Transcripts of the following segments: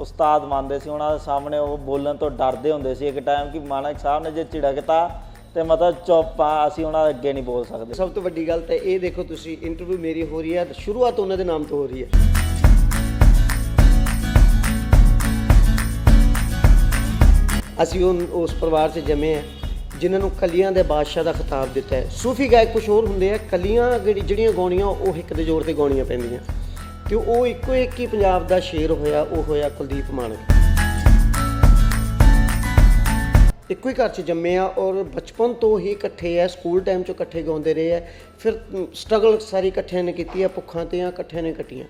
ਉਸਤਾਦ ਮੰਨਦੇ ਸੀ, ਉਹਨਾਂ ਦੇ ਸਾਹਮਣੇ ਉਹ ਬੋਲਣ ਤੋਂ ਡਰਦੇ ਹੁੰਦੇ ਸੀ ਇੱਕ ਟਾਈਮ ਕਿ ਮਾਨਕ ਸਾਹਿਬ ਨੇ ਜੇ ਝਿੜਕਤਾ ਤੇ ਮਤਲਬ ਚੁੱਪ ਅਸੀਂ ਉਹਨਾਂ ਦੇ ਅੱਗੇ ਨਹੀਂ ਬੋਲ ਸਕਦੇ। ਸਭ ਤੋਂ ਵੱਡੀ ਗੱਲ ਤਾਂ ਇਹ ਦੇਖੋ ਤੁਸੀਂ ਇੰਟਰਵਿਊ ਮੇਰੀ ਹੋ ਰਹੀ ਹੈ, ਸ਼ੁਰੂਆਤ ਉਹਨਾਂ ਦੇ ਨਾਮ ਤੋਂ ਹੋ ਰਹੀ ਹੈ। ਅਸੀਂ ਉਹ ਉਸ ਪਰਿਵਾਰ 'ਚ ਜੰਮੇ ਆ ਜਿਨ੍ਹਾਂ ਨੂੰ ਕਲੀਆਂ ਦੇ ਬਾਦਸ਼ਾਹ ਦਾ ਖਿਤਾਬ ਦਿੱਤਾ ਹੈ। ਸੂਫੀ ਗਾਇਕ ਕੁਝ ਹੋਰ ਹੁੰਦੇ ਆ, ਕਲੀਆਂ ਜਿਹੜੀ ਜਿਹੜੀਆਂ ਗਾਉਣੀਆਂ, ਉਹ ਇੱਕ ਦੇ ਜ਼ੋਰ ਤੇ ਗਾਉਣੀਆਂ ਪੈਂਦੀਆਂ। ਤੇ ਉਹ ਇੱਕੋ ਇੱਕ ਹੀ ਪੰਜਾਬ ਦਾ ਸ਼ੇਰ ਹੋਇਆ, ਉਹ ਹੋਇਆ ਕੁਲਦੀਪ ਮਾਣਕ। ਇੱਕੋ ਹੀ ਘਰ 'ਚ ਜੰਮੇ ਆ ਔਰ ਬਚਪਨ ਤੋਂ ਹੀ ਇਕੱਠੇ ਆ, ਸਕੂਲ ਟਾਈਮ 'ਚ ਇਕੱਠੇ ਗਾਉਂਦੇ ਰਹੇ ਆ। ਫਿਰ ਸਟਰਗਲ ਸਾਰੀ ਇਕੱਠਿਆਂ ਨੇ ਕੀਤੀ ਆ, ਭੁੱਖਾਂ ਤੇ ਆ, ਇਕੱਠਿਆਂ ਨੇ ਕੱਟੀਆਂ।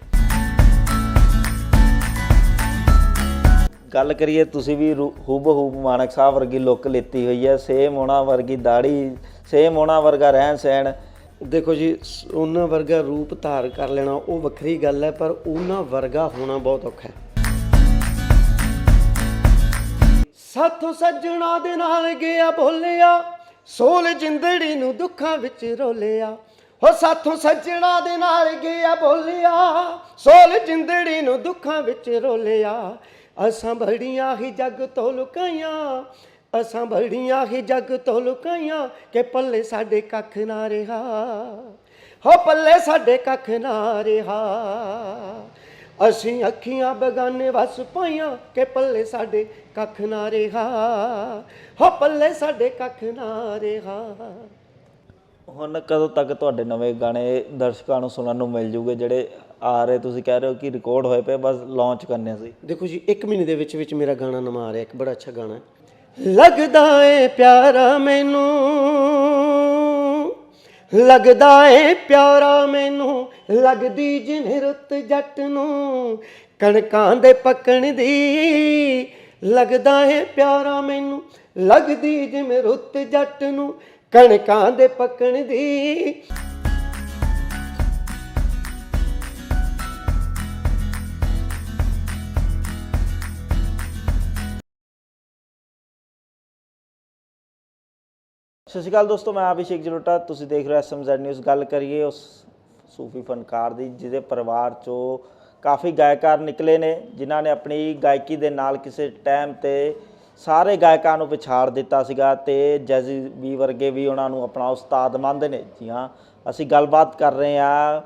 ਗੱਲ ਕਰੀਏ ਤੁਸੀਂ ਵੀ ਹੂਬ ਹੂਬ ਮਾਨਕ ਸਾਹਿਬ ਵਰਗੀ ਲੁੱਕ ਲਿੱਤੀ ਹੋਈ ਹੈ ਸੇਮ ਉਹਨਾਂ ਵਰਗੀ ਦਾੜੀ ਸੇਮ ਉਹਨਾਂ ਵਰਗਾ ਰਹਿਣ ਸਹਿਣ ਦੇਖੋ ਜੀ ਉਹਨਾਂ ਵਰਗਾ ਰੂਪ ਧਾਰ ਕਰ ਲੈਣਾ ਉਹ ਵੱਖਰੀ ਗੱਲ ਹੈ, ਪਰ ਉਹਨਾਂ ਵਰਗਾ ਹੋਣਾ ਬਹੁਤ ਔਖਾ ਹੈ। ਸਾਥੋਂ ਸੱਜਣਾ ਦੇ ਨਾਲ ਗਿਆ ਬੋਲਿਆ, ਸੋਲ ਜਿੰਦੜੀ ਨੂੰ ਦੁੱਖਾਂ ਵਿੱਚ ਰੋਲਿਆ। ਹੋ ਸਾਥੋਂ ਸੱਜਣਾ ਦੇ ਨਾਲ ਗਿਆ ਬੋਲਿਆ, ਸੋਲ ਜਿੰਦੜੀ ਨੂੰ ਦੁੱਖਾਂ ਵਿੱਚ ਰੋਲਿਆ। ਅਸਾਂ ਬੜੀਆਂ ਹੀ ਜੱਗ ਤੋਂ ਲੁਕਾਈਆਂ ਅਸਾਂ ਬੜੀਆਂ ਹੀ ਜੱਗ ਤੋਂ ਲੁਕਾਈਆਂ ਕਿ ਪੱਲੇ ਸਾਡੇ ਕੱਖ ਨਾ ਰਿਹਾ। ਹੋ ਪੱਲੇ ਸਾਡੇ ਕੱਖ ਨਾ ਰਿਹਾ। ਅਸੀਂ ਅੱਖੀਆਂ ਬਗਾਨੇ ਵਸ ਪਾਈਆਂ ਕਿ ਪੱਲੇ ਸਾਡੇ ਕੱਖ ਨਾ ਰਿਹਾ। ਹੋ ਪੱਲੇ ਸਾਡੇ ਕੱਖ ਨਾ ਰਿਹਾ। ਹੁਣ ਕਦੋਂ ਤੱਕ ਤੁਹਾਡੇ ਨਵੇਂ ਗਾਣੇ ਦਰਸ਼ਕਾਂ ਨੂੰ ਸੁਣਨ ਨੂੰ ਮਿਲ ਜੂਗੇ ਜਿਹੜੇ ਆ ਰਹੇ? ਤੁਸੀਂ ਕਹਿ ਰਹੇ ਹੋ ਕਿ ਰਿਕਾਰਡ ਹੋਏ ਪਏ ਬਸ ਲਾਂਚ ਕਰਨੇ ਸੀ ਦੇਖੋ ਜੀ 1 ਮਹੀਨੇ ਦੇ ਵਿੱਚ ਵਿੱਚ ਮੇਰਾ ਗਾਣਾ ਨਵਾਂ ਆ ਰਿਹਾ ਇੱਕ ਬੜਾ ਅੱਛਾ ਗਾਣਾ ਹੈ। ਲੱਗਦਾ ਏ ਪਿਆਰਾ ਮੈਨੂੰ। ਲੱਗਦਾ ਏ ਪਿਆਰਾ ਮੈਨੂੰ। ਲੱਗਦੀ ਜਿਵੇਂ ਰੁੱਤ ਜੱਟ ਨੂੰ ਕਣਕਾਂ ਦੇ ਪੱਕਣ ਦੀ। ਲੱਗਦਾ ਏ ਪਿਆਰਾ ਮੈਨੂੰ। ਲੱਗਦੀ ਜਿਵੇਂ ਰੁੱਤ ਜੱਟ ਨੂੰ ਕਣਕਾਂ ਦੇ ਪੱਕਣ ਦੀ। ਸਤਿ ਸ਼੍ਰੀ ਅਕਾਲ ਦੋਸਤੋ, ਮੈਂ ਅਭਿਸ਼ੇਕ ਜਲੋਟਾ। ਤੁਸੀਂ ਦੇਖ ਰਹੇ ਹੋ ਐਸਐਮਜ਼ੈਡ ਨਿਊਜ਼। ਗੱਲ ਕਰੀਏ ਉਸ ਸੂਫੀ ਫਨਕਾਰ ਦੀ, ਜਿਹਦੇ ਪਰਿਵਾਰ ਚੋਂ ਕਾਫੀ ਗਾਇਕਾਰ ਨਿਕਲੇ ਨੇ, ਜਿਨ੍ਹਾਂ ਨੇ ਆਪਣੀ ਗਾਇਕੀ ਦੇ ਨਾਲ ਕਿਸੇ ਟਾਈਮ ਤੇ ਸਾਰੇ ਗਾਇਕਾਂ ਨੂੰ ਪਛਾੜ ਦਿੱਤਾ ਸੀਗਾ ਤੇ ਜੈਜ਼ੀ ਵੀ ਵਰਗੇ ਵੀ ਉਹਨਾਂ ਨੂੰ ਆਪਣਾ ਉਸਤਾਦ ਮੰਨਦੇ ਨੇ। ਜੀ ਹਾਂ, ਅਸੀਂ ਗੱਲਬਾਤ ਕਰ ਰਹੇ ਹਾਂ